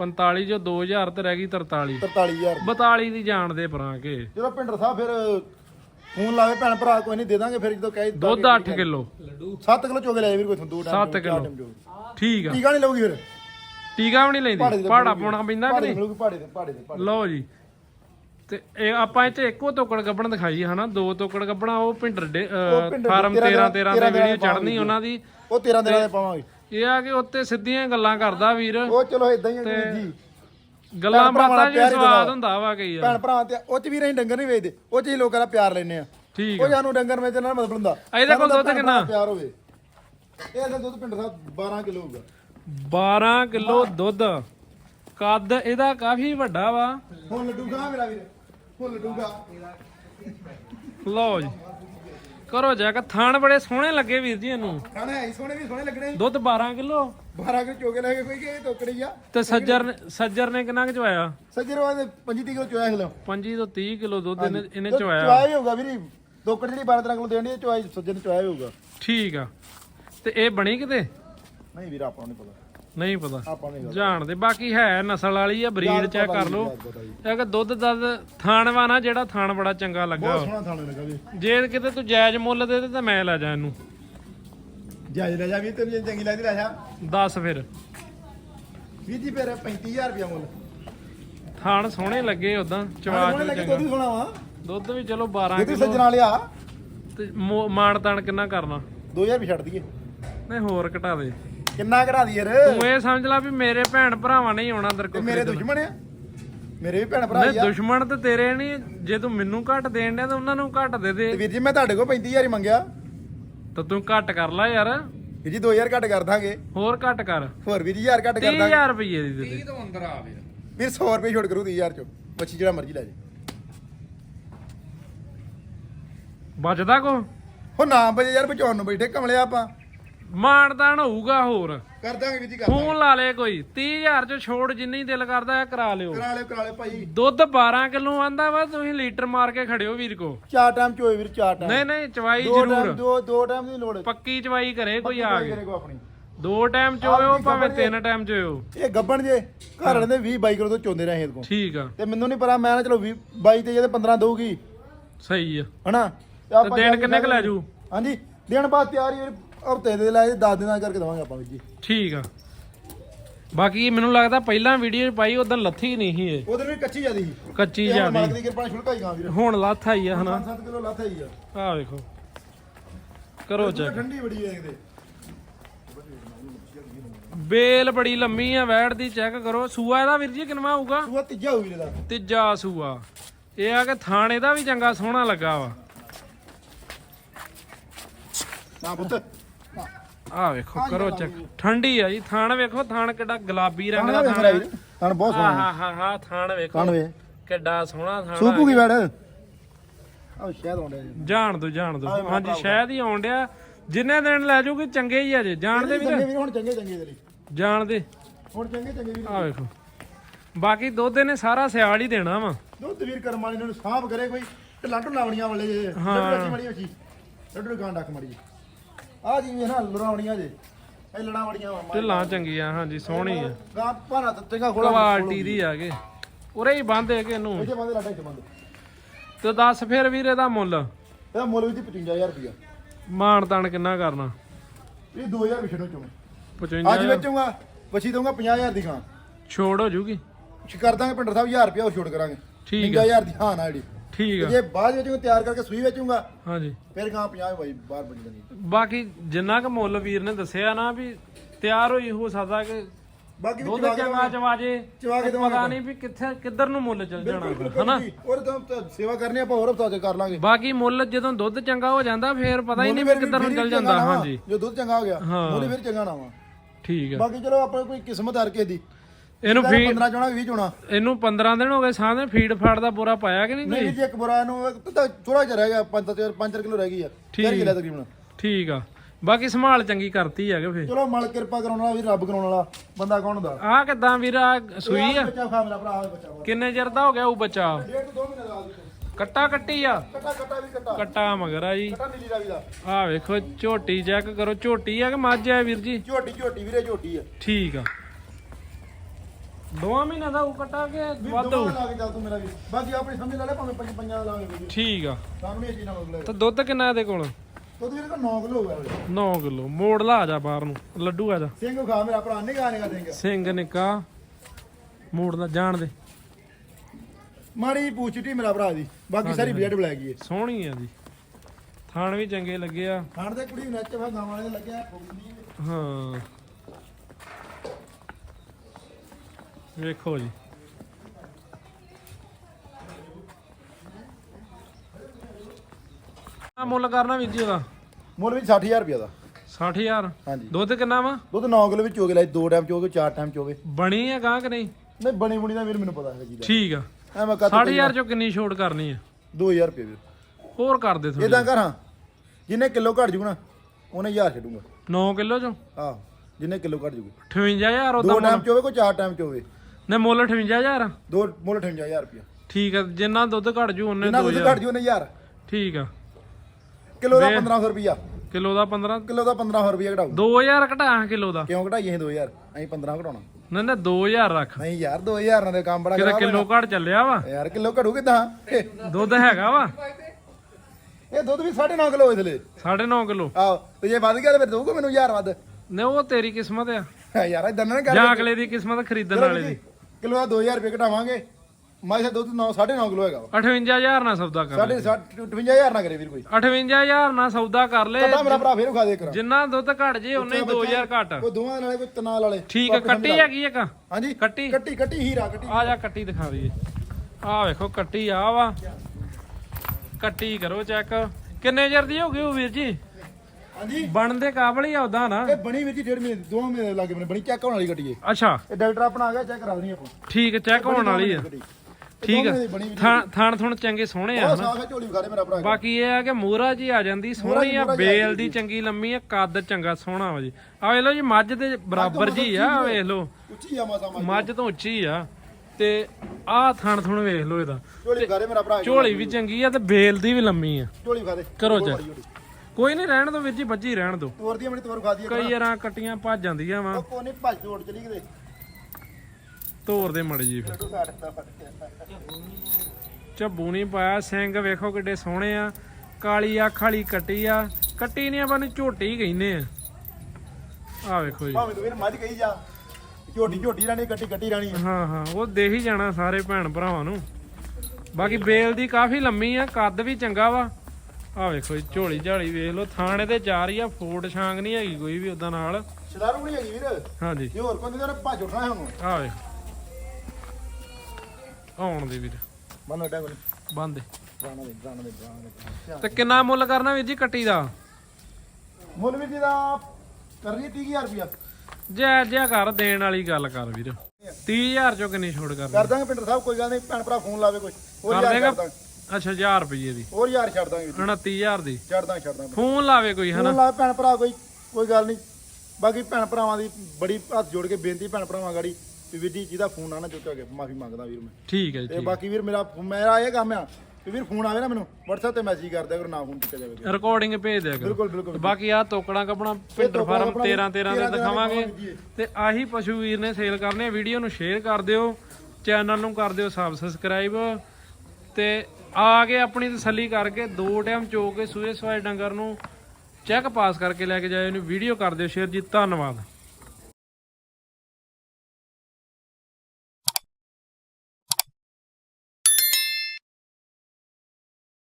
45 ਜੋ 2000 ਤੇ ਰਹਿ ਗਈ 43 43000 42 ਦੀ ਜਾਣ ਦੇ ਪਰਾਂ ਕੇ। ਜਦੋਂ ਪਿੰਡਰ ਸਾਹਿਬ ਫਿਰ ਫੋਨ ਲਾਵੇ ਭੈਣ ਭਰਾ ਕੋਈ ਨਹੀਂ ਦੇ ਦਾਂਗੇ ਫਿਰ ਜਦੋਂ ਕਹੇ ਦੁੱਧ 8 ਕਿਲੋ। 7 ਕਿਲੋ ਚੋਗੇ ਲੈ ਵੀਰ ਕੋਈ ਦੋ ਟਾਈਮ 7 ਕਿਲੋ। ਠੀਕ ਆ। ਟੀਕਾ ਨਹੀਂ ਲਊਗੀ ਫਿਰ? ਟੀਕਾ ਵੀ ਨਹੀਂ ਲੈਂਦੀ? ਦੇ ਪਹਾੜਾ ਪਾਉਣਾ ਪੈਂਦਾ ਕਿ ਨਹੀਂ? ਦੇ ਦੇ ਦੇ। ਲਓ ਜੀ। ਤੇ ਇਹ ਆਪਾਂ ਇੱਥੇ ਇੱਕੋ ਤੋਕੜ ਗੱਬਣ ਦਿਖਾਈ ਹਨਾ? ਦੋ ਤੋਕੜ ਗੱਬਣਾ ਉਹ ਪਿੰਡਰ ਫਾਰਮ 13 13 13 ਦੇ ਵੀਡੀਓ ਚੜਨੀ ਉਹਨਾਂ ਦੀ। ਉਹ 13 ਦਿਨਾਂ ਦੇ ਪਾਵਾਂਗੇ। ਇਹ ਆ ਕਿ ਉੱਤੇ ਸਿੱਧੀਆਂ ਗੱਲਾਂ ਕਰਦਾ ਵੀਰ। ਉਹ ਚਲੋ ਇਦਾਂ ਹੀ ਜੀ ਗੱਲਾਂ ਬਾਤਾਂ ਜੀ ਸਵਾਦ। ਹੁੰਦਾ ਵਾ ਕਈ ਯਾਰ ਭੈਣ ਭਰਾ ਤੇ ਉਹ ਚ ਵੀ ਅਸੀਂ ਡੰਗਰ ਨਹੀਂ ਵੇਚਦੇ ਉਹ ਚ ਹੀ ਲੋਕਾਂ ਦਾ ਪਿਆਰ ਲੈਨੇ ਆ। ਠੀਕ ਉਹ ਜਾਨੂੰ ਡੰਗਰ ਵੇਚਣ ਨਾਲ ਮਤਲਬ ਹੁੰਦਾ। ਇਹਦੇ ਕੋਲ ਦੁੱਧ ਕਿੰਨਾ? ਪਿਆਰ ਹੋਵੇ। ਇਹਦਾ ਦੁੱਧ ਪਿੰਡ ਸਾਹਿਬ 12 ਕਿਲੋ ਹੋਊਗਾ। 12 ਕਿਲੋ ਦੁੱਧ। ਕੱਦ ਇਹਦਾ ਕਾਫੀ ਵੱਡਾ ਵਾ। ਹੁਣ ਲੱਡੂਗਾ ਮੇਰਾ ਵੀਰ? ਲਓ ਜੀ। ਕਰੋ ਜਾ ਕੇ ਥਾਣ ਬੜੇ ਸੋਹਣੇ ਲੱਗੇ ਵੀਰ ਜੀ ਇਹਨੂੰ। ਖਾਣਾ ਹੈ ਸੋਹਣੇ ਵੀ ਸੋਹਣੇ ਲੱਗਣੇ। ਦੁੱਧ 12 ਕਿਲੋ। 12 ਕਿਲੋ ਚੋਗੇ ਲੈ ਕੇ ਕੋਈ ਕਿ ਟੋਕੜੀ ਆ। ਤੇ ਸੱਜਰ ਨੇ ਸੱਜਰ ਨੇ ਕਿੰਨਾ ਕੁ ਚਵਾਇਆ ਸੱਜਰ ਵਾਲੇ 25 ਕਿਲੋ ਚੋਇਆ ਖਲੋ 25 ਤੋਂ 30 ਕਿਲੋ ਦੁੱਧ ਇਹਨੇ ਇਹਨੇ ਚਵਾਇਆ ਚੋਇਆ। ਹੀ ਹੋਊਗਾ ਵੀਰੇ। ਟੋਕੜੀ ਜਿਹੜੀ 12 13 ਕਿਲੋ ਦੇਣੀ ਚੋਇਆ ਸੱਜਰ ਨੇ ਚੋਇਆ ਹੀ ਹੋਊਗਾ। ਠੀਕ ਆ। ਤੇ ਇਹ ਬਣੀ ਕਿਤੇ? ਨਹੀਂ ਵੀਰ ਆਪਾਂ ਨੂੰ ਨਹੀਂ ਪਤਾ। ਨਹੀਂ ਪਤਾ। ਆਪਾਂ ਨੂੰ ਨਹੀਂ ਜਾਣਦੇ। ਬਾਕੀ ਹੈ ਨਸਲ ਵਾਲੀ ਆ ਬਰੀਡ ਚੈੱਕ ਕਰ ਲਓ। ਇਹ ਕਿ ਦੁੱਧ ਦੱਧ ਥਾਣ ਵਾ ਨਾ ਜਿਹੜਾ ਥਾਣ ਬੜਾ ਚੰਗਾ ਲੱਗਾ ਬਹੁਤ ਸੋਹਣਾ ਥਾਣੇ ਲੱਗਾ ਵੀ ਜੇ ਕਿਤੇ ਤੂੰ ਜਾਇਜ਼ ਮੁੱਲ ਦੇ ਦੇ ਤਾਂ ਮੈਂ ਲੈ ਜਾ ਇਹਨੂੰ। ਜਾਇਜ਼ ਲੈ ਜਾ ਵੀ ਤੈਨੂੰ ਚੰਗੀ ਲੱਗਦੀ ਲੈ ਜਾ। ਦੱਸ ਫਿਰ। ਵੀਰ ਜੀ ਫਿਰ 35000 ਰੁਪਇਆ ਮੁੱਲ। ਥਾਣ ਸੋਹਣੇ ਲੱਗੇ ਉਦਾਂ ਚਵਾ ਸੋਹਣੇ ਲੱਗੇ ਦੁੱਧ ਵੀ ਸੋਹਣਾ ਵਾ। ਦੁੱਧ ਵੀ ਚਲੋ 12 ਜੇ ਤੂੰ ਕਿਲੋ। ਸੱਜਣਾ ਲਿਆ ਤੇ ਮਾਣ ਤਾਣ ਕਿੰਨਾ ਕਰਨਾ? 2000 ਵੀ ਛੱਡ ਦਈਏ। ਨਹੀਂ ਹੋਰ ਘਟਾ ਦੇ। ਕਿੰਨਾ ਕਢਾ ਦੀ ਯਾਰ? ਤੂੰ ਇਹ ਸਮਝ ਲੈ ਵੀ ਮੇਰੇ ਭੈਣ ਭਰਾਵਾਂ ਨਹੀਂ ਆਉਣਾ ਤੇਰੇ ਤੇ ਕੋਲ ਮੇਰੇ ਦੁਸ਼ਮਣ ਆ? ਮੇਰੇ ਵੀ ਭੈਣ ਭਰਾ ਹੀ ਨਹੀਂ ਆ। ਦੁਸ਼ਮਣ ਤੇ ਤੇਰੇ ਨਹੀਂ ਜੇ ਤੂੰ ਮੈਨੂੰ ਘੱਟ ਦੇਣ ਡਿਆ ਤਾਂ ਉਹਨਾਂ ਨੂੰ ਘੱਟ ਦੇ ਦੇ। ਵੀਰ ਜੀ ਮੈਂ ਤੁਹਾਡੇ ਕੋਲ 35000 ਹੀ ਮੰਗਿਆ। ਤਾਂ ਤੂੰ ਘੱਟ ਕਰ ਲੈ ਯਾਰ। ਵੀਰ ਜੀ 2000 ਘੱਟ ਕਰ ਦਾਂਗੇ। ਹੋਰ ਘੱਟ ਕਰ। ਹੋਰ ਵੀਰ ਜੀ 1000 ਘੱਟ ਕਰ ਦਾਂਗੇ। 30000 ਰੁਪਏ ਦੀ ਦੇ 30 ਤੋਂ ਅੰਦਰ ਆ ਵੀਰ। ਵੀਰ 100 ਰੁਪਏ ਛੋੜ ਕਰੂ 20000 ਚੋਂ। ਬੱਚੀ ਜਿਹੜਾ ਮਰਜ਼ੀ ਲੈ ਜੇ ਬਚਦਾ ਕੋ ਉਹ ਨਾ ਬਜੇ ਯਾਰ ਬਚਾਉਣ ਨੂੰ ਬੈਠੇ ਕਮਲੇ ਆਪਾਂ। ਮਾਨਦਾਨ ਹੋਊਗਾ ਹੋਰ। ਕਰ ਦਾਂਗੇ ਵੀਰ ਜੀ ਕਰ ਫੋਨ ਲਾ ਲੇ ਕੋਈ। 30000 ਚ ਛੋੜ ਜਿੰਨੀ ਦਿਲ ਕਰਦਾ ਹੈ ਕਰਾ ਲਿਓ। ਕਰਾ ਲਿਓ ਕਰਾ ਲਿਓ ਭਾਈ। ਦੁੱਧ 12 ਕਿਲੋ ਆਂਦਾ ਵਾ ਤੁਸੀਂ ਲੀਟਰ ਮਾਰ ਕੇ ਖੜਿਓ ਵੀਰ ਕੋ। ਚਾਰ ਟਾਈਮ ਚੋਏ ਵੀਰ ਚਾਰ ਟਾਈਮ। ਨਹੀਂ ਨਹੀਂ ਚਵਾਈ ਜ਼ਰੂਰ। ਦੋ ਦੋ ਟਾਈਮ ਦੀ ਲੋੜ। ਪੱਕੀ ਚਵਾਈ ਕਰੇ ਕੋਈ ਆ ਕੇ। ਕੋ ਦੋ ਟਾਈਮ ਚੋਇਓ ਭਾਵੇਂ ਤਿੰਨ ਟਾਈਮ ਚੋਇਓ। ਇਹ ਗੱਬਣ ਜੇ ਘਰ ਵਾਲੇ ਦੇ 20 22 ਕਿਲੋ ਤੋਂ ਚੋਂਦੇ ਰਹੇ ਇਹਦੇ ਕੋਲ। ਠੀਕ ਆ। ਤੇ ਮੈਨੂੰ ਨਹੀਂ ਪਤਾ ਮੈਂ ਨਾ ਚਲੋ 20 22 ਤੇ ਜਿਹਦੇ 15 ਦਊਗੀ। ਸਹੀ ਆ। ਹਨਾ? ਤੇ ਦਿਨ ਕਿੰਨੇ ਕੁ ਲੈ ਜੂ ਹਾਂਜੀ ਦਿਨ ਬਾਅਦ ਤਿਆਰ ਹਫ਼ਤੇ ਦੇ ਲੈ 10 ਦਿਨਾਂ ਕਰਕੇ ਦਵਾਂਗੇ ਆਪਾਂ ਵੀਰ ਜੀ। ਠੀਕ ਆ। ਬਾਕੀ ਮੈਨੂੰ ਲੱਗਦਾ ਪਹਿਲਾਂ ਵੀਡੀਓ ਪਾਈ ਉਦੋਂ ਲੱਥੀ ਨਹੀਂ ਸੀ ਇਹ। ਉਹਦੇ ਵੀ ਕੱਚੀ ਜਿਆਦੀ ਸੀ। ਕੱਚੀ ਇਹ ਹੁਣ ਮਾਲਕ ਦੀ ਕਿਰਪਾ ਨਾਲ ਛੁਲਕਾ ਹੀ ਗਾਂ ਵੀਰ। ਹੁਣ ਲੱਥ ਆਈ ਆ ਹਨਾ। 5-7 ਕਿਲੋ ਲੱਥ ਆਈ ਆ। ਆ ਵੇਖੋ। ਕਰੋ ਚੈੱਕ ਠੰਡੀ ਬੜੀ ਹੈ ਇਹਦੇ। ਬੇਲ ਬੜੀ ਲੰਮੀ ਆ ਵੈੜ ਦੀ ਚੈੱਕ ਕਰੋ। ਸੂਆ ਇਹਦਾ ਵੀਰ ਜੀ ਕਿੰਨਾ ਹੋਊਗਾ? ਸੂਆ ਤੀਜਾ ਹੋਊ ਇਹਦਾ। ਤੀਜਾ ਸੂਆ। ਇਹ ਆ ਕਿ ਥਾਣੇ ਦਾ ਵੀ ਚੰਗਾ ਸੋਹਣਾ ਲੱਗਾ ਵਾ। ਨਾ ਪੁੱਤ। ਆ ਵੇਖੋ ਕਰੋ ਚੈੱਕ ਠੰਡੀ ਆ ਜੀ ਥਾਣ ਵੇਖੋ ਥਾਣ ਕਿੱਡਾ ਗੁਲਾਬੀ ਰੰਗ ਦਾ ਵੇ ਥਾਣ ਆ। ਵੀਰ ਖਾਣ ਬਹੁਤ ਹਾਂ ਸੋਹਣਾ ਹਾਂ ਹਾਂ ਹਾਂ ਥਾਣ ਵੇਖੋ। ਵੇ। ਕਿੱਡਾ ਸੋਹਣਾ ਥਾਣ ਆ। ਸੂਪੂ ਕੀ ਵੜ ਆਹ ਸ਼ਾਇਦ ਆਉਂਦਾ ਜਾਣ ਦੋ ਜਾਣ ਦੋ। ਹਾਂਜੀ ਸ਼ਾਇਦ ਹੀ ਆਉਣ ਡਿਆ। ਜਿੰਨੇ ਦਿਨ ਲੈ ਜਾਊਗੀ ਚੰਗੇ ਹੀ ਆ ਜੇ। ਜਾਣਦੇ ਵੀਰ? ਹੁਣ ਚੰਗੇ ਚੰਗੇ ਤੇਰੇ ਜਾਣਦੇ ਹੁਣ ਚੰਗੇ ਚੰਗੇ ਵੀਰ। ਆ ਵੇਖੋ। ਬਾਕੀ ਦੁੱਧ ਇਹਨੇ ਸਾਰਾ ਸਿਆਲ ਹੀ ਦੇਣਾ ਵਾ। ਦੁੱਧ ਵੀਰ ਕਰਮ ਵਾਲੀ ਨੂੰ ਸਾਂਭ ਕਰੇ ਕੋਈ ਢਿੱਲਾਂ ਢੁਲਾਵਣੀਆਂ ਵਾਲੇ ਜੇ। ਹਾਂ। ਲੱਡੂ ਮੜੀ ਹੋਈ ਲੱਡੂ ਗਾਂ ਡੱਕ ਮੜੀ ਆ ਜੀ ਨਾ ਲੜਾਵਣੀਆਂ ਜੇ। ਇਹ ਲੜਾਂ ਵੜੀਆਂ ਵਾ। ਢਿੱਲਾਂ ਚੰਗੀਆਂ ਹਾਂਜੀ ਸੋਹਣੀ ਆ। ਗਾਂ ਭਾਣਾ ਤੱਤੇਗਾ ਖੋਲਾ। ਕੁਆਲਿਟੀ ਦੀ ਆਗੇ ਉਰੇ ਹੀ ਬੰਦੇ ਕਿ ਇਹਨੂੰ ਇਹਦੇ ਬੰਦੇ ਲਾਡਾ ਇੱਥੇ ਬੰਦ ਤੇ ਦੱਸ ਫਿਰ ਵੀਰ ਇਹਦਾ ਮੁੱਲ। ਇਹਦਾ ਮੁੱਲ ਵੀ 55000 ਰੁਪਇਆ ਮਾਣ ਤਾਣ ਕਿੰਨਾ ਕਰਨਾ? ਇਹ 2000 ਵਿਛੜੋ ਚੋਂ। ਅੱਜ 55 ਵੇਚੂਗਾ ਵਛੀ ਦਊਂਗਾ 50000 ਦੀ ਗਾਂ ਛੋੜ ਹੋ ਜੂਗੀ। ਕਰ ਦਾਂਗੇ ਪਿੰਡਰ ਸਾਹਿਬ 1000 ਰੁਪਇਆ ਹੋਰ ਛੋੜ ਕਰਾਂਗੇ। ਠੀਕ ਆ। 50000 ਦੀ ਹਾਂ ਨਾ ਜਿਹੜੀ। ਠੀਕ ਆ। ਜੇ ਬਾਅਦ ਵਿੱਚ ਉਹ ਤਿਆਰ ਕਰਕੇ ਸੂਈ ਵੇਚੂਗਾ ਹਾਂਜੀ। ਫਿਰ ਗਾਂ 50 ਬਾਈ ਬਾਹਰ ਬਣੀ ਜਾਂਦੀ ਬਾਕੀ ਜਿੰਨਾ ਕੁ ਮੁੱਲ ਵੀਰ ਨੇ ਦੱਸਿਆ ਨਾ ਵੀ ਤਿਆਰ ਹੋਈ ਹੋ ਸਕਦਾ ਕਿ ਬਾਕੀ ਵੀ ਦੁੱਧ ਚਵਾ ਕੇ ਚਵਾਜੇ ਚਵਾ ਕੇ ਪਤਾ ਦੇਵਾਂਗੇ। ਨਹੀਂ ਵੀ ਕਿੱਥੇ ਕਿੱਧਰ ਨੂੰ ਮੁੱਲ ਚੱਲ ਜਾਣਾ ਹਨਾ? ਔਰ ਤਾਂ ਸੇਵਾ ਕਰਨੀ ਆਪਾਂ ਹੋਰ ਹਫਤਾ ਤੇ ਕਰ ਲਾਂਗੇ। ਬਾਕੀ ਮੁੱਲ ਜਦੋਂ ਦੁੱਧ ਚੰਗਾ ਹੋ ਜਾਂਦਾ ਫੇਰ ਪਤਾ ਹੀ ਨਹੀਂ ਵੀ ਕਿੱਧਰ ਨੂੰ ਚੱਲ ਜਾਂਦਾ। ਹਾਂਜੀ। ਜੋ ਦੁੱਧ ਚੰਗਾ ਹੋ ਗਿਆ। ਮੁੱਲ ਫਿਰ ਚੰਗਾ ਨਾ ਵਾ। ਠੀਕ ਆ। ਬਾਕੀ ਚਲੋ ਆਪਾਂ ਕੋਈ ਕਿਸਮਤ ਹਰ ਕੇ ਦੀ। ਇਹਨੂੰ ਫੀ 15 ਚੋਣਾ 20 ਚੋਣਾ ਇਹਨੂੰ 15 ਦਿਨ ਹੋ ਗਏ ਸਾਹਮਣੇ ਫੀਡ ਫਾੜ ਦਾ ਬੋਰਾ ਪਾਇਆ ਕਿ ਨਹੀਂ ਨਹੀਂ ਜੀ ਇੱਕ ਬੁਰਾ ਨੂੰ ਥੋੜਾ ਜਿਹਾ ਰਹਿ ਗਿਆ 5 5 ਕਿਲੋ ਰਹਿ ਗਈ ਆ। ਠੀਕ। 4 ਕਿਲੋ ਤਕਰੀਬਨ। ਠੀਕ ਆ। ਬਾਕੀ ਸੰਭਾਲ ਚੰਗੀ ਕਰਤੀ ਹੈਗੇ ਫੇਰ? ਚਲੋ ਮਲ ਕਿਰਪਾ ਕਰਾਉਣ ਵਾਲਾ ਵੀ ਰੱਬ ਕਰਾਉਣ ਵਾਲਾ ਬੰਦਾ ਕੌਣ ਹੁੰਦਾ? ਆਹ ਕਿਦਾਂ ਵੀਰ ਆ ਸੂਈ ਆ ਬੱਚਾ ਖਾ ਮੇਰਾ ਭਰਾ ਹੋਵੇ ਬੱਚਾ ਵਾ। ਕਿੰਨੇ ਚਿਰ ਦਾ ਹੋ ਗਿਆ ਉਹ ਬੱਚਾ? ਡੇਢ ਤੋਂ 2 ਮਹੀਨੇ ਦਾ ਆ ਜੀ। ਕੱਟਾ ਕੱਟੀ ਆ? ਕੱਟਾ ਕੱਟਾ ਵੀ ਕੱਟਾ। ਕੱਟਾ ਮਗਰ ਆ ਜੀ। ਕੱਟਾ ਨੀਲੀ ਰਾਵੀ ਦਾ। ਆਹ ਵੇਖੋ ਝੋਟੀ ਚੈੱਕ ਕਰੋ ਝੋਟੀ ਆ ਕਿ ਮੱਝ ਆ ਵੀਰ ਜੀ? ਝੋਟੀ ਝੋਟੀ ਵੀਰੇ ਝੋਟੀ ਆ। ਠੀਕ ਆ। ਦੋਵਾਂ ਮਹੀਨੇ ਦਾ ਉਹ ਕੱਟਾ ਕੇ ਵੀ ਵੱਧ ਦੋਵਾਂ ਹੋਊ। ਲਾ ਕੇ ਚੱਲ ਤੂੰ ਮੇਰਾ ਵੀ। ਬਾਕੀ ਆਪਣੀ ਸਮਝ ਲੈ ਲੈ ਭਾਵੇਂ ਪੰਜ ਪੰਜਾਂ ਦਾ ਲਾਵੇਂ ਵੀ ਠੀਕ ਆ। ਨਹੀਂ ਇਹ ਚੀਜ਼ ਨਾਲ ਮਤਲਬ ਤੇ ਦੁੱਧ ਕਿੰਨਾ ਇਹਦੇ ਕੋਲ? ਤੂੰ ਵੀਰੇ ਕੋ 9 ਕਿਲੋ ਹੋ ਗਿਆ 9 ਕਿਲੋ। ਮੋੜ ਲਾ ਆ ਜਾ ਬਾਹਰ ਨੂੰ। ਲੱਡੂ ਆ ਜਾ। ਸਿੰਘ ਖਾ ਮੇਰਾ ਭਰਾ ਨਿਗਾ ਨਿਗਾ ਸਿੰਘ ਸਿੰਘ ਨਿੱਕਾ। ਮੋੜ ਦਾ ਜਾਣ ਦੇ। ਮਾੜੀ ਪੂਛਟੀ ਮੇਰਾ ਭਰਾ ਦੀ। ਬਾਕੀ ਸਾਰੀ ਬਲੱਡ ਬਲੈ ਗਈ ਹੈ ਸੋਹਣੀ ਆ ਜੀ। ਥਾਣ ਵੀ ਚੰਗੇ ਲੱਗੇ ਆ। ਖਾਣ ਦੇ ਕੁੜੀ ਨੱਚ ਵਾ ਗਾਵਾਂ ਵਾਲੇ ਲੱਗਿਆ। ਹੈ। ਹਾਂ ਵੇਖੋ ਜੀ। ਆ ਮੁੱਲ ਕਰਨਾ ਵੀਰ ਜੀ ਉਹਦਾ। ਮੁੱਲ ਵੀ 60000 ਰੁਪਏ ਦਾ। 60000 ਹਾਂਜੀ। ਦੁੱਧ ਕਿੰਨਾ ਵਾ? ਦੁੱਧ 9 ਕਿਲੋ ਵਿੱਚ ਹੋ ਗਿਆ ਦੋ ਟਾਈਮ ਚ ਹੋਵੇ ਚਾਰ ਟਾਈਮ ਚ ਹੋਵੇ ਬਣੀ ਆ ਗਾਂ ਕਿ ਨਹੀਂ? ਨਹੀਂ ਬਣੀ ਬੁਣੀ ਦਾ ਵੀਰ ਮੈਨੂੰ ਪਤਾ ਹੈ ਜੀ ਦਾ। ਠੀਕ ਆ। ਐ ਮੈਂ ਕੱਤ 60000 ਚੋਂ ਕਿੰਨੀ ਛੋਟ ਕਰਨੀ ਆ? 2000 ਰੁਪਏ ਵੀਰ। ਹੋਰ ਕਰ ਦੇ ਥੋੜੀ ਇਦਾਂ ਕਰ ਜਿੰਨੇ ਕਿਲੋ ਘਟ ਜੂਗਾ ਨਾ ਉਹਨੇ 1000 ਛੱਡੂਗਾ। 9 ਕਿਲੋ ਚੋਂ? ਆਹ ਜਿੰਨੇ ਕਿਲੋ ਘਟ ਜੂਗਾ। 58000 ਦੋ ਉਹਦਾ ਟਾਈਮ ਚ ਹੋਵੇ ਕੋਈ ਚਾਰ ਟਾਈਮ ਚ ਹੋਵੇ ਨੇ ਮੁੱਲ 58000 ਦੋ ਮੁੱਲ 58000 ਰੁਪਏ ਠੀਕ ਆ ਜਿੰਨਾ ਦੁੱਧ ਘਟ ਜੂ ਉਹਨੇ ਜਿੰਨਾ ਦੁੱਧ 2000 ਘਟ ਜੂ ਉਹਨੇ 1000 ਠੀਕ ਆ। ਕਿਲੋ ਦਾ 1500 ਰੁਪਿਆ ਕਿਲੋ ਦਾ 15 ਕਿਲੋ ਦਾ 1500 ਰੁਪਿਆ ਘਟਾਉ 2000 ਘਟਾ ਕਿਲੋ ਦਾ। ਕਿਉਂ ਘਟਾਈਏ ਇਹ 2000 ਅਸੀਂ 15 ਘਟਾਉਣਾ। ਨਾ ਨਾ 2000 ਰੱਖ। ਨਹੀਂ ਯਾਰ 2000 ਨਾਲ ਕੰਮ ਬੜਾ ਖਰਾਬ ਕਿਲੋ ਘਟ ਚੱਲਿਆ ਵਾ। ਯਾਰ ਕਿਲੋ ਘਟੂ ਕਿਦਾਂ? ਦੁੱਧ ਹੈਗਾ ਵਾ? ਇਹ ਦੁੱਧ ਵੀ 9.5 ਕਿਲੋ ਥਲੇ। 9.5 ਕਿਲੋ। ਆਹ ਤੇ ਜੇ ਵੱਧ ਗਿਆ ਤੇ ਫਿਰ ਦਊਗਾ ਮੈਨੂੰ 1000 ਵੱਧ। ਨੇ ਉਹ ਤੇਰੀ ਕਿਸਮਤ ਆ। ਯਾਰ ਇਦਾਂ ਨਾ ਕਰ ਜਾਂ ਅਗਲੇ ਦੀ ਕਿਸਮਤ ਖਰੀਦਣ ਵਾਲੇ ਦੀ। ਕਿਲੋ ਦਾ 2000 ਰੁਪਏ ਘਟਾਵਾਂਗੇ। ਮਾਈ ਦਾ ਦੁੱਧ 9 9.5 ਕਿਲੋ ਹੈਗਾ ਵਾ। 58000 ਨਾਲ ਸੌਦਾ ਕਰ ਸਾਢੇ 58000 ਨਾ ਕਰੇ ਵੀਰ ਕੋਈ। 58000 ਨਾਲ ਸੌਦਾ ਕਰ ਲੈ। ਪਤਾ ਮੇਰਾ ਭਰਾ ਫੇਰ ਖਾ ਦੇ ਕਰਾਂ ਜਿੰਨਾ ਦੁੱਧ ਘਟ ਜੇ ਉਹਨੇ 2000 ਘਟ। ਕੋਈ ਦੋਵਾਂ ਨਾਲੇ ਕੋਈ ਤਨਾਲ ਵਾਲੇ। ਠੀਕ ਆ ਕੱਟੀ ਹੈਗੀ ਇੱਕ? ਹਾਂਜੀ। ਕੱਟੀ? ਕੱਟੀ ਕੱਟੀ ਹੀਰਾ ਕੱਟੀ ਆ ਜਾ ਕੱਟੀ ਦਿਖਾ ਦਈਏ। ਆ ਵੇਖੋ ਕੱਟੀ ਆ ਵਾ। ਕੱਟੀ ਕਰੋ ਚੈੱਕ। ਕਿੰਨੇ ਚਿਰ ਦੀ ਹੋ ਗਈ ਉਹ ਵੀਰ ਜੀ? ਹਾਂਜੀ। ਬਣਨ ਦੇ ਕਾਬਲ ਹੀ ਆ ਉਦਾਂ ਨਾ। ਇਹ ਬਣੀ ਜੀ ਡੇਢ ਮਹੀਨੇ ਦੋ ਮਹੀਨੇ ਲੱਗੇ ਬਣੇ ਬਣੀ ਚੈੱਕ ਹੋਣ ਵਾਲੀ ਗੱਡੀ ਏ ਅੱਛਾ। ਇਹ ਡਾਕਟਰ ਆਪਣਾ ਆ ਗਿਆ ਚੈੱਕ ਕਰਾ ਦੇਣੀ ਆਪਾਂ। ਠੀਕ ਹੈ ਚੈੱਕ ਹੋਣ ਵਾਲੀ ਆ ਗੱਡੀ। ਇਹ ਠੀਕ ਦੋ ਆ ਮਹੀਨੇ ਦੀ ਬਣੀ। ਥਾਣ ਥਾਣ ਥੁਣ ਚੰਗੇ ਸੋਹਣੇ ਆ ਬਹੁਤ ਹਨਾ। ਸਾਫ਼ ਹੈ ਝੋਲੀ ਵਿਖਾ ਦੇ ਮੇਰਾ ਭਰਾ ਬਾਕੀ ਇਹ ਆ ਕਿ ਮੂਰਾ ਜੀ ਆ ਜਾਂਦੀ ਸੋਹਣੀ ਆ ਮੂਹਰਾ ਆ ਬੇਲ ਦੀ ਚੰਗੀ ਲੰਮੀ ਆ ਕੱਦ ਚੰਗਾ ਸੋਹਣਾ ਵਾ ਜੀ। ਆ ਵੇਖ ਲਓ ਜੀ ਮੱਝ ਦੇ ਬਰਾਬਰ ਜੀ ਆ ਆਹ ਵੇਖ ਲਓ। ਉੱਚੀ ਆ ਮਾਸਾ ਮਾਸਾ ਮੱਝ ਤੋਂ ਉੱਚੀ ਆ। ਤੇ ਆਹ ਥਣ ਥੁਣ ਵੇਖ ਲਓ ਇਹਦਾ। ਝੋਲੀ ਵਿਖਾ ਦੇ ਮੇਰਾ ਭਰਾ ਝੋਲੀ ਵੀ ਚੰਗੀ ਆ ਤੇ ਬੇਲ ਦੀ ਵੀ ਲੰਮੀ ਆ। ਝੋਲੀ ਵਿਖਾ ਦੇ। ਕਰੋ ਚੈੱਕ ਕੋਈ ਨਹੀਂ ਰਹਿਣ ਦੋ ਵੀਰ ਜੀ ਬੱਜੀ ਰਹਿਣ ਦੋ। ਤੋਰ ਦੀ ਆਪਣੀ ਤੋਰ ਦੀ ਕਈ ਵਾਰਾਂ ਕੱਟੀਆਂ ਭੱਜ ਜਾਂਦੀਆਂ ਵਾ। ਕੋਈ ਨਹੀਂ ਭੱਜ ਤੋੜ ਚਲੀ ਕਿਤੇ ਤੋਰ ਦੇ ਮੜ ਜੀ ਫਿਰ। ਝੱਬੂ ਨਹੀਂ ਪਾਇਆ ਸਿੰਘ ਵੇਖੋ ਕਿੱਡੇ ਸੋਹਣੇ ਆ। ਕਾਲੀ ਅੱਖ ਵਾਲੀ ਕੱਟੀ ਆ। ਕੱਟੀ ਨਹੀਂ ਆਪਾਂ ਨੂੰ ਝੋਟੀ ਕਹਿੰਦੇ ਆ। ਆ ਵੇਖੋ ਜੀ। ਭਾਵੇਂ ਤੂੰ ਵੀਰ ਮੱਝ ਕਹੀ ਜਾ। ਝੋਟੀ ਝੋਟੀ ਰਾਣੀ ਗੱਟੀ ਗੱਟੀ ਰਾਣੀ। ਹਾਂ ਹਾਂ ਉਹ ਦੇ ਹੀ ਜਾਣਾ ਸਾਰੇ ਭੈਣ ਭਰਾਵਾਂ ਨੂੰ। ਬਾਕੀ ਬੇਲ ਦੀ ਕਾਫੀ ਲੰਮੀ ਆ ਕੱਦ ਵੀ ਚੰਗਾ ਵਾ। ਆ ਵੇਖੋ ਜੀ ਝੋਲੀ ਝਾਲੀ ਵੇਖ ਲਓ ਥਾਣੇ ਤੇ ਜਾ ਰਹੀ ਆ ਫੋਟ ਛਾਂਗ ਨਹੀਂ ਹੈਗੀ ਕੋਈ ਵੀ ਉਦਾਂ ਨਾਲ। ਸ਼ਦਾਰੂ ਨਹੀਂ ਹੈਗੀ ਵੀਰ? ਹਾਂਜੀ। ਜੇ ਹੋਰ ਕੋਈ ਨਹੀਂ ਤਾਂ ਉਹਨੇ ਭੱਜ ਉੱਠਣਾ ਹੈ ਹੁਣ। ਆ ਵੇ ਆਉਣ ਦੇ ਵੀਰ। ਮਨ ਅੱਡਾ ਕੋਈ ਬੰਦੇ ਰਾਣਾ ਦੇ ਰਾਣਾ ਦੇ ਰਾਣਾ ਦੇ ਤੇ ਕਿੰਨਾ ਮੁੱਲ ਕਰਨਾ ਵੀਰ ਜੀ ਕੱਟੀ ਦਾ? ਮੁੱਲ ਵੀਰ ਜੀ ਦਾ ਕਰਨੀ 30000 ਰੁਪਿਆ ਜੈ ਜੈ ਕਰ ਦੇਣ ਵਾਲੀ ਗੱਲ ਕਰ ਵੀਰ। 30000 ਚੋਂ ਕਿੰਨੀ ਛੋੜ ਕਰ ਦਾਂਗੇ ਪਿੰਡਰ ਸਾਹਿਬ ਕੋਈ ਗੱਲ ਨਹੀਂ ਭੈਣ ਭਰਾ ਫੋਨ ਲਾਵੇ ਕੋਈ ਹੋਰ ਕਰ ਯਾਰ ਦੇਗਾ। ਛੱਡ ਦਾਂਗੇ। ਅੱਛਾ 1000 ਰੁਪਏ ਦੀ। ਹੋਰ ਯਾਰ ਛੱਡ ਦਾਂਗੇ ਵੀਰ ਜੀ। 29000 ਦੀ। ਛੱਡ ਦਾਂਗੇ ਛੱਡ ਦਾਂਗੇ। ਫੋਨ ਲਾਵੇ ਕੋਈ ਹਨਾ? ਲਾ ਭੈਣ ਭਰਾ ਕੋਈ ਕੋਈ ਗੱਲ ਨਹੀਂ। ਬਾਕੀ ਭੈਣ ਭਰਾਵਾਂ ਦੀ ਬੜੀ ਹੱਥ ਜੋੜ ਕੇ ਬੇਨਤੀ ਭੈਣ ਭਰਾਵਾਂ ਗਾੜੀ ਵੀ ਵੀਰ ਜੀ ਜਿਹਦਾ ਫੋਨ ਆ ਨਾ ਚੁੱਕਿਆ ਗਿਆ ਮਾਫੀ ਮੰਗਦਾ ਵੀਰ ਮੈਂ। ਠੀਕ ਹੈ ਜੀ ਤੇ ਬਾਕੀ ਵੀਰ ਮੇਰਾ ਮੇਰਾ ਇਹ ਕੰਮ ਆ ਕਿ ਵੀਰ ਫੋਨ ਆਵੇ ਨਾ ਮੈਨੂੰ WhatsApp ਤੇ ਮੈਸੇਜ ਕਰ ਦਿਆ ਕਰੋ ਨਾ ਫੋਨ ਚੁੱਕਿਆ ਜਾਵੇ ਰਿਕਾਰਡਿੰਗ ਭੇਜ ਦਿਆ ਕਰੋ। ਬਿਲਕੁਲ ਬਿਲਕੁਲ। ਬਾਕੀ ਆ ਤੋਕੜਾਂ ਕਪੜਾ ਪਿੰਡਰ ਫਾਰਮ ਕੱਪੜਾ 13 13 ਦੇ 13 ਦਿਖਾਵਾਂਗੇ। ਤੇ ਆਹੀ ਪਸ਼ੂ ਵੀਰ ਨੇ ਸੇਲ ਕਰਨੇ ਵੀਡੀਓ ਨੂੰ ਸ਼ੇਅਰ ਕਰ ਦਿਓ। ਚੈਨਲ ਨੂੰ ਕਰ ਦਿਓ ਸਬਸਕ੍ਰਾਈਬ ਤੇ ਆ ਕੇ ਆਪਣੀ ਤਸੱਲੀ ਕਰਕੇ ਦੋ ਟਾਈਮ ਚੋ ਕੇ ਸੂਏ ਸਵਾਏ ਡੰਗਰ ਨੂੰ ਚੈੱਕ ਪਾਸ ਕਰਕੇ ਲੈ ਕੇ ਜਾਇਓ। ਇਹਨੂੰ ਵੀਡੀਓ ਕਰ ਦਿਓ ਸ਼ੇਅਰ ਜੀ ਧੰਨਵਾਦ।